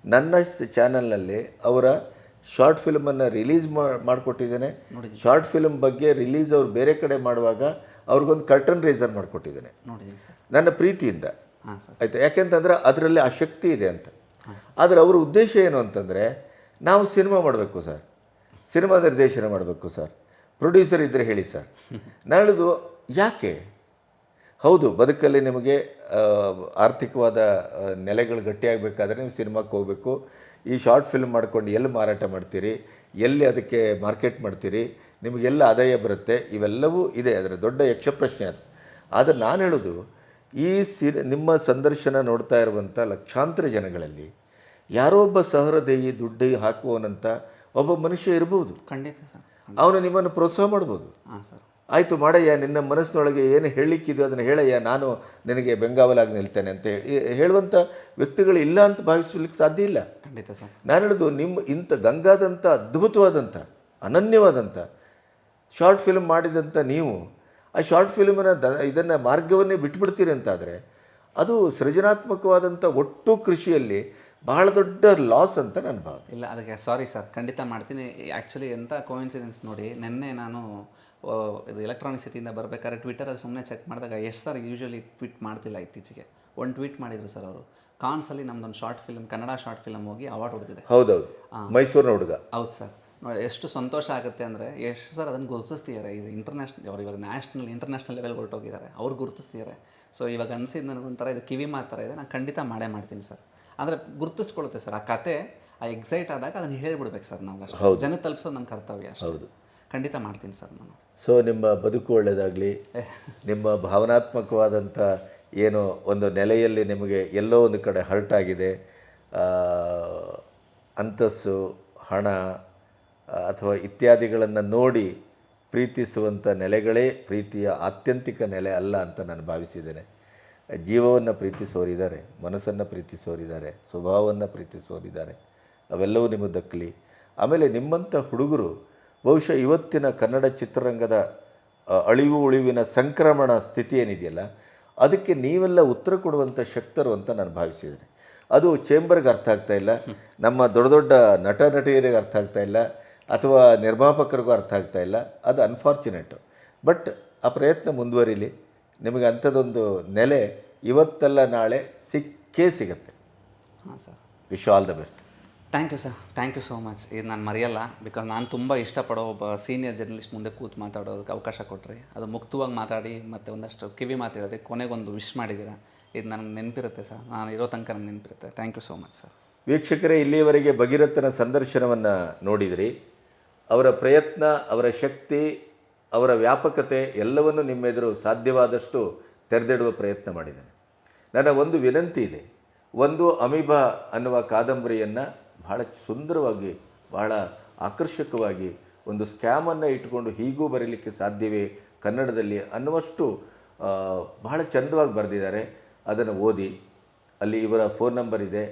ನನ್ನ ಚಾನಲ್ನಲ್ಲಿ ಅವರ ಶಾರ್ಟ್ ಫಿಲ್ಮನ್ನು ರಿಲೀಸ್ ಮಾಡಿಕೊಟ್ಟಿದ್ದೇನೆ. ಶಾರ್ಟ್ ಫಿಲ್ಮ್ ಬಗ್ಗೆ ರಿಲೀಸ್ ಅವ್ರು ಬೇರೆ ಕಡೆ ಮಾಡುವಾಗ ಅವ್ರಿಗೊಂದು ಕರ್ಟನ್ ರೇಸರ್ ಮಾಡಿಕೊಟ್ಟಿದ್ದೇನೆ. ನನ್ನ ಪ್ರೀತಿಯಿಂದ. ಆಯ್ತಾ? ಯಾಕೆಂತಂದ್ರೆ ಅದರಲ್ಲಿ ಆ ಶಕ್ತಿ ಇದೆ ಅಂತ. ಆದರೆ ಅವರ ಉದ್ದೇಶ ಏನು ಅಂತಂದರೆ, ನಾವು ಸಿನಿಮಾ ಮಾಡಬೇಕು ಸರ್. ಸಿನಿಮಾ ನಿರ್ದೇಶನ ಮಾಡಬೇಕು ಸರ್. ಪ್ರೊಡ್ಯೂಸರ್ ಇದ್ದರೆ ಹೇಳಿ ಸರ್. ನಾನು ಹೇಳೋದು ಯಾಕೆ? ಹೌದು, ಬದುಕಲ್ಲಿ ನಿಮಗೆ ಆರ್ಥಿಕವಾದ ನೆಲೆಗಳು ಗಟ್ಟಿಯಾಗಬೇಕಾದ್ರೆ ನೀವು ಸಿನಿಮಾಕ್ಕೆ ಹೋಗಬೇಕು. ಈ ಶಾರ್ಟ್ ಫಿಲ್ಮ್ ಮಾಡ್ಕೊಂಡು ಎಲ್ಲಿ ಮಾರಾಟ ಮಾಡ್ತೀರಿ? ಎಲ್ಲಿ ಅದಕ್ಕೆ ಮಾರ್ಕೆಟ್ ಮಾಡ್ತೀರಿ? ನಿಮಗೆಲ್ಲ ಆದಾಯ ಬರುತ್ತೆ. ಇವೆಲ್ಲವೂ ಇದೆ. ಅದರ ದೊಡ್ಡ ಯಕ್ಷಪ್ರಶ್ನೆ ಅದು. ಆದರೆ ನಾನು ಹೇಳೋದು, ಈ ಸಿ ನಿಮ್ಮ ಸಂದರ್ಶನ ನೋಡ್ತಾ ಇರುವಂಥ ಲಕ್ಷಾಂತರ ಜನಗಳಲ್ಲಿ ಯಾರೋ ಒಬ್ಬ ಸಹೃದಯಿ ದುಡ್ಡು ಹಾಕುವವನಂತ ಒಬ್ಬ ಮನುಷ್ಯ ಇರ್ಬೋದು. ಖಂಡಿತ ಸರ್. ಅವನು ನಿಮ್ಮನ್ನು ಪ್ರೋತ್ಸಾಹ ಮಾಡ್ಬೋದು. ಹಾಂ ಸರ್. ಆಯಿತು ಮಾಡಯ್ಯ ನಿನ್ನ ಮನಸ್ಸಿನೊಳಗೆ ಏನು ಹೇಳಲಿಕ್ಕಿದೆಯೋ ಅದನ್ನು ಹೇಳಯ್ಯ ನಾನು ನಿನಗೆ ಬೆಂಗಾವಲಾಗಿ ನಿಲ್ತೇನೆ ಅಂತ ಹೇಳುವಂಥ ವ್ಯಕ್ತಿಗಳು ಇಲ್ಲ ಅಂತ ಭಾವಿಸ್ಲಿಕ್ಕೆ ಸಾಧ್ಯ ಇಲ್ಲ. ಖಂಡಿತ ಸರ್. ನಾನು ಹೇಳೋದು ನಿಮ್ಮ ಇಂಥ ಗಂಗಾದಂಥ ಅದ್ಭುತವಾದಂಥ ಅನನ್ಯವಾದಂಥ ಶಾರ್ಟ್ ಫಿಲ್ಮ್ ಮಾಡಿದಂಥ ನೀವು ಆ ಶಾರ್ಟ್ ಫಿಲ್ಮಿನ ದ ಇದನ್ನು ಮಾರ್ಗವನ್ನೇ ಬಿಟ್ಬಿಡ್ತೀರಿ ಅಂತಾದರೆ ಅದು ಸೃಜನಾತ್ಮಕವಾದಂಥ ಒಟ್ಟು ಕೃಷಿಯಲ್ಲಿ ಬಹಳ ದೊಡ್ಡ ಲಾಸ್ ಅಂತ ನನ್ನ ಭಾವನೆ. ಇಲ್ಲ ಅದಕ್ಕೆ ಸಾರಿ ಸರ್ ಖಂಡಿತ ಮಾಡ್ತೀನಿ. ಆ್ಯಕ್ಚುಲಿ ಎಂಥ ಕೋಇನ್ಸಿಡೆನ್ಸ್ ನೋಡಿ ನಿನ್ನೆ ನಾನು ಇದು ಎಲೆಕ್ಟ್ರಾನಿಕ್ ಸಿಟಿಯಿಂದ ಬರಬೇಕಾದ್ರೆ ಟ್ವಿಟರಲ್ಲಿ ಸುಮ್ಮನೆ ಚೆಕ್ ಮಾಡಿದಾಗ ಎಷ್ಟು ಸರ್ ಯೂಶ್ವಲಿ ಟ್ವೀಟ್ ಮಾಡ್ತಿಲ್ಲ ಇತ್ತೀಚೆಗೆ. ಒಂದು ಟ್ವೀಟ್ ಮಾಡಿದ್ರು ಸರ್ ಅವರು. ಕಾನ್ಸಲ್ಲಿ ನಮ್ದೊಂದು short film Kannada short film ಹೋಗಿ ಅವಾರ್ಡ್ ಹೊಡೆದಿದೆ. ಹೌದೌದು. ಮೈಸೂರಿನ ಹುಡುಗ. ಹೌದು ಸರ್ ನೋಡಿ ಎಷ್ಟು ಸಂತೋಷ ಆಗುತ್ತೆ ಅಂದರೆ ಎಷ್ಟು ಸರ್ ಅದನ್ನು ಗುರುತಿಸ್ತಿದ್ದಾರೆ. ಈಗ ಇಂಟರ್ನ್ಯಾಷನಲ್ ಅವ್ರು ಇವಾಗ ನ್ಯಾಷನಲ್ ಇಂಟರ್ನ್ಯಾಷನಲ್ ಲೆವೆಲ್ ಹೊರಟೋಗಿದ್ದಾರೆ. ಅವ್ರು ಗುರುತಿಸ್ತಿದ್ದಾರೆ. ಸೊ ಇವಾಗ ಅನಿಸಿದ ನನಗೊಂಥರ ಇದು ಕಿವಿ ಮಾತ್ರ ಇದೆ. ನಾನು ಖಂಡಿತ ಮಾಡೇ ಮಾಡ್ತೀನಿ ಸರ್ ಅಂದರೆ ಗುರುತಿಸ್ಕೊಳ್ಳುತ್ತೆ ಸರ್ ಆ ಕತೆ ಆ ಎಕ್ಸೈಟ್ ಆದಾಗ ಅದನ್ನು ಹೇಳ್ಬಿಡ್ಬೇಕು ಸರ್ ನಾವು ಅಷ್ಟು. ಜನ ತಲುಪಿಸೋದು ನಮ್ಮ ಕರ್ತವ್ಯ ಹೌದು. ಖಂಡಿತ ಮಾಡ್ತೀನಿ ಸರ್ ನಾನು. ಸೊ ನಿಮ್ಮ ಬದುಕು ಒಳ್ಳೆಯದಾಗಲಿ ನಿಮ್ಮ ಭಾವನಾತ್ಮಕವಾದಂಥ ಏನು ಒಂದು ನೆಲೆಯಲ್ಲಿ ನಿಮಗೆ ಎಲ್ಲೋ ಒಂದು ಕಡೆ ಹರ್ಟ್ ಆಗಿದೆ ಅಂತಸ್ಸು ಹಣ ಅಥವಾ ಇತ್ಯಾದಿಗಳನ್ನು ನೋಡಿ ಪ್ರೀತಿಸುವಂಥ ನೆಲೆಗಳೇ ಪ್ರೀತಿಯ ಆತ್ಯಂತಿಕ ನೆಲೆ ಅಲ್ಲ ಅಂತ ನಾನು ಭಾವಿಸಿದ್ದೇನೆ. ಜೀವವನ್ನು ಪ್ರೀತಿಸೋರಿದ್ದಾರೆ ಮನಸ್ಸನ್ನು ಪ್ರೀತಿಸೋರಿದ್ದಾರೆ ಸ್ವಭಾವವನ್ನು ಪ್ರೀತಿಸೋರಿದ್ದಾರೆ ಅವೆಲ್ಲವೂ ನಿಮಗೆ ದಕ್ಕಲಿ ಆಮೇಲೆ ನಿಮ್ಮಂಥ ಹುಡುಗರು ಬಹುಶಃ ಇವತ್ತಿನ ಕನ್ನಡ ಚಿತ್ರರಂಗದ ಅಳಿವು ಉಳಿವಿನ ಸಂಕ್ರಮಣ ಸ್ಥಿತಿ ಏನಿದೆಯಲ್ಲ, ಅದಕ್ಕೆ ನೀವೆಲ್ಲ ಉತ್ತರ ಕೊಡುವಂಥ ಶಕ್ತರು ಅಂತ ನಾನು ಭಾವಿಸಿದ್ದೇನೆ. ಅದು ಚೇಂಬರ್ಗೆ ಅರ್ಥ ಆಗ್ತಾ ಇಲ್ಲ, ನಮ್ಮ ದೊಡ್ಡ ದೊಡ್ಡ ನಟ ನಟಿಯರಿಗೆ ಅರ್ಥ ಆಗ್ತಾ ಇಲ್ಲ, ಅಥವಾ ನಿರ್ಮಾಪಕರಿಗೂ ಅರ್ಥ ಆಗ್ತಾ ಇಲ್ಲ, ಅದು ಅನ್ಫಾರ್ಚುನೇಟು ಬಟ್ ಆ ಪ್ರಯತ್ನ ಮುಂದುವರಿಲಿ. ನಿಮಗೆ ಅಂಥದ್ದೊಂದು ನೆಲೆ ಇವತ್ತಲ್ಲ ನಾಳೆ ಸಿಕ್ಕೇ ಸಿಗುತ್ತೆ. ಹಾಂ sir. Wish all the best thank you sir thank you so much ಇದು ನಾನು ಮರೆಯಲ್ಲ ಬಿಕಾಸ್ ನಾನು ತುಂಬ ಇಷ್ಟಪಡೋ ಒಬ್ಬ ಸೀನಿಯರ್ ಜರ್ನಲಿಸ್ಟ್ ಮುಂದೆ ಕೂತು ಮಾತಾಡೋದಕ್ಕೆ ಅವಕಾಶ ಕೊಟ್ಟರೆ ಅದು ಮುಕ್ತವಾಗಿ ಮಾತಾಡಿ ಮತ್ತು ಒಂದಷ್ಟು ಕಿವಿ ಮಾತು ಹೇಳಿದ್ರೆ ಕೊನೆಗೊಂದು ವಿಶ್ ಮಾಡಿದ್ದೀರಾ? ಇದು ನನಗೆ ನೆನಪಿರುತ್ತೆ ಸರ್. ನಾನು ಇರೋ ತನಕ ನನಗೆ ನೆನಪಿರುತ್ತೆ. Thank you so much sir ವೀಕ್ಷಕರೇ ಇಲ್ಲಿಯವರೆಗೆ ಭಗೀರಥನ ಸಂದರ್ಶನವನ್ನು ನೋಡಿದಿರಿ. ಅವರ ಪ್ರಯತ್ನ ಅವರ ಶಕ್ತಿ ಅವರ ವ್ಯಾಪಕತೆ ಎಲ್ಲವನ್ನು ನಿಮ್ಮೆದುರು ಸಾಧ್ಯವಾದಷ್ಟು ತೆರೆದಿಡುವ ಪ್ರಯತ್ನ ಮಾಡಿದ್ದೇನೆ. ನನ್ನ ಒಂದು ವಿನಂತಿ ಇದೆ. ಒಂದು ಅಮಿಬಾ ಅನ್ನುವ ಕಾದಂಬರಿಯನ್ನು ಬಹಳ ಸುಂದರವಾಗಿ, ಬಹಳ ಆಕರ್ಷಕವಾಗಿ, ಒಂದು ಸ್ಕ್ಯಾಮನ್ನು ಇಟ್ಟುಕೊಂಡು ಹೀಗೂ ಬರೀಲಿಕ್ಕೆ ಸಾಧ್ಯವೇ ಕನ್ನಡದಲ್ಲಿ ಅನ್ನುವಷ್ಟು ಬಹಳ ಚಂದವಾಗಿ ಬರೆದಿದ್ದಾರೆ. ಅದನ್ನು ಓದಿ, ಅಲ್ಲಿ ಇವರ ಫೋನ್ ನಂಬರ್ ಇದೆ,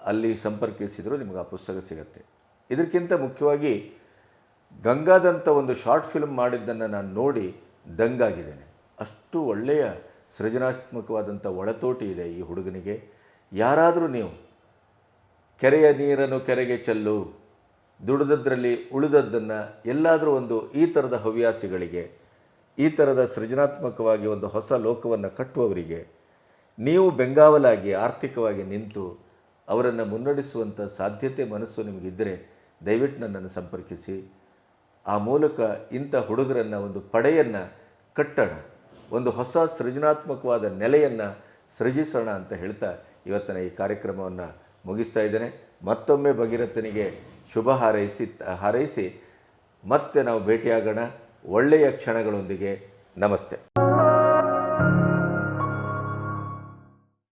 ಅಲ್ಲಿ ಸಂಪರ್ಕಿಸಿದರೂ ನಿಮಗೆ ಆ ಪುಸ್ತಕ ಸಿಗುತ್ತೆ. ಇದಕ್ಕಿಂತ ಮುಖ್ಯವಾಗಿ ಗಂಗಾದಂಥ ಒಂದು ಶಾರ್ಟ್ ಫಿಲ್ಮ್ ಮಾಡಿದ್ದನ್ನು ನಾನು ನೋಡಿ ದಂಗಾಗಿದ್ದೇನೆ. ಅಷ್ಟು ಒಳ್ಳೆಯ ಸೃಜನಾತ್ಮಕವಾದಂಥ ಒಳತೋಟಿ ಇದೆ ಈ ಹುಡುಗನಿಗೆ. ಯಾರಾದರೂ ನೀವು, ಕೆರೆಯ ನೀರನ್ನು ಕೆರೆಗೆ ಚೆಲ್ಲು, ದುಡಿದದ್ರಲ್ಲಿ ಉಳಿದದ್ದನ್ನು ಎಲ್ಲಾದರೂ ಒಂದು ಈ ಥರದ ಹವ್ಯಾಸಿಗಳಿಗೆ, ಈ ಥರದ ಸೃಜನಾತ್ಮಕವಾಗಿ ಒಂದು ಹೊಸ ಲೋಕವನ್ನು ಕಟ್ಟುವವರಿಗೆ, ನೀವು ಬೆಂಗಾವಲಾಗಿ, ಆರ್ಥಿಕವಾಗಿ ನಿಂತು ಅವರನ್ನು ಮುನ್ನಡೆಸುವಂಥ ಸಾಧ್ಯತೆ ಮನಸ್ಸು ನಿಮಗಿದ್ದರೆ ದಯವಿಟ್ಟು ನನ್ನನ್ನು ಸಂಪರ್ಕಿಸಿ. ಆ ಮೂಲಕ ಇಂಥ ಹುಡುಗರನ್ನು, ಒಂದು ಪಡೆಯನ್ನು ಕಟ್ಟೋಣ. ಒಂದು ಹೊಸ ಸೃಜನಾತ್ಮಕವಾದ ನೆಲೆಯನ್ನು ಸೃಜಿಸೋಣ ಅಂತ ಹೇಳ್ತಾ ಇವತ್ತಿನ ಈ ಕಾರ್ಯಕ್ರಮವನ್ನು ಮುಗಿಸ್ತಾ ಇದ್ದೇನೆ. ಮತ್ತೊಮ್ಮೆ ಭಗೀರಥನಿಗೆ ಶುಭ ಹಾರೈಸಿ ಹಾರೈಸಿ ಮತ್ತೆ ನಾವು ಭೇಟಿಯಾಗೋಣ. ಒಳ್ಳೆಯ ಕ್ಷಣಗಳೊಂದಿಗೆ ನಮಸ್ತೆ.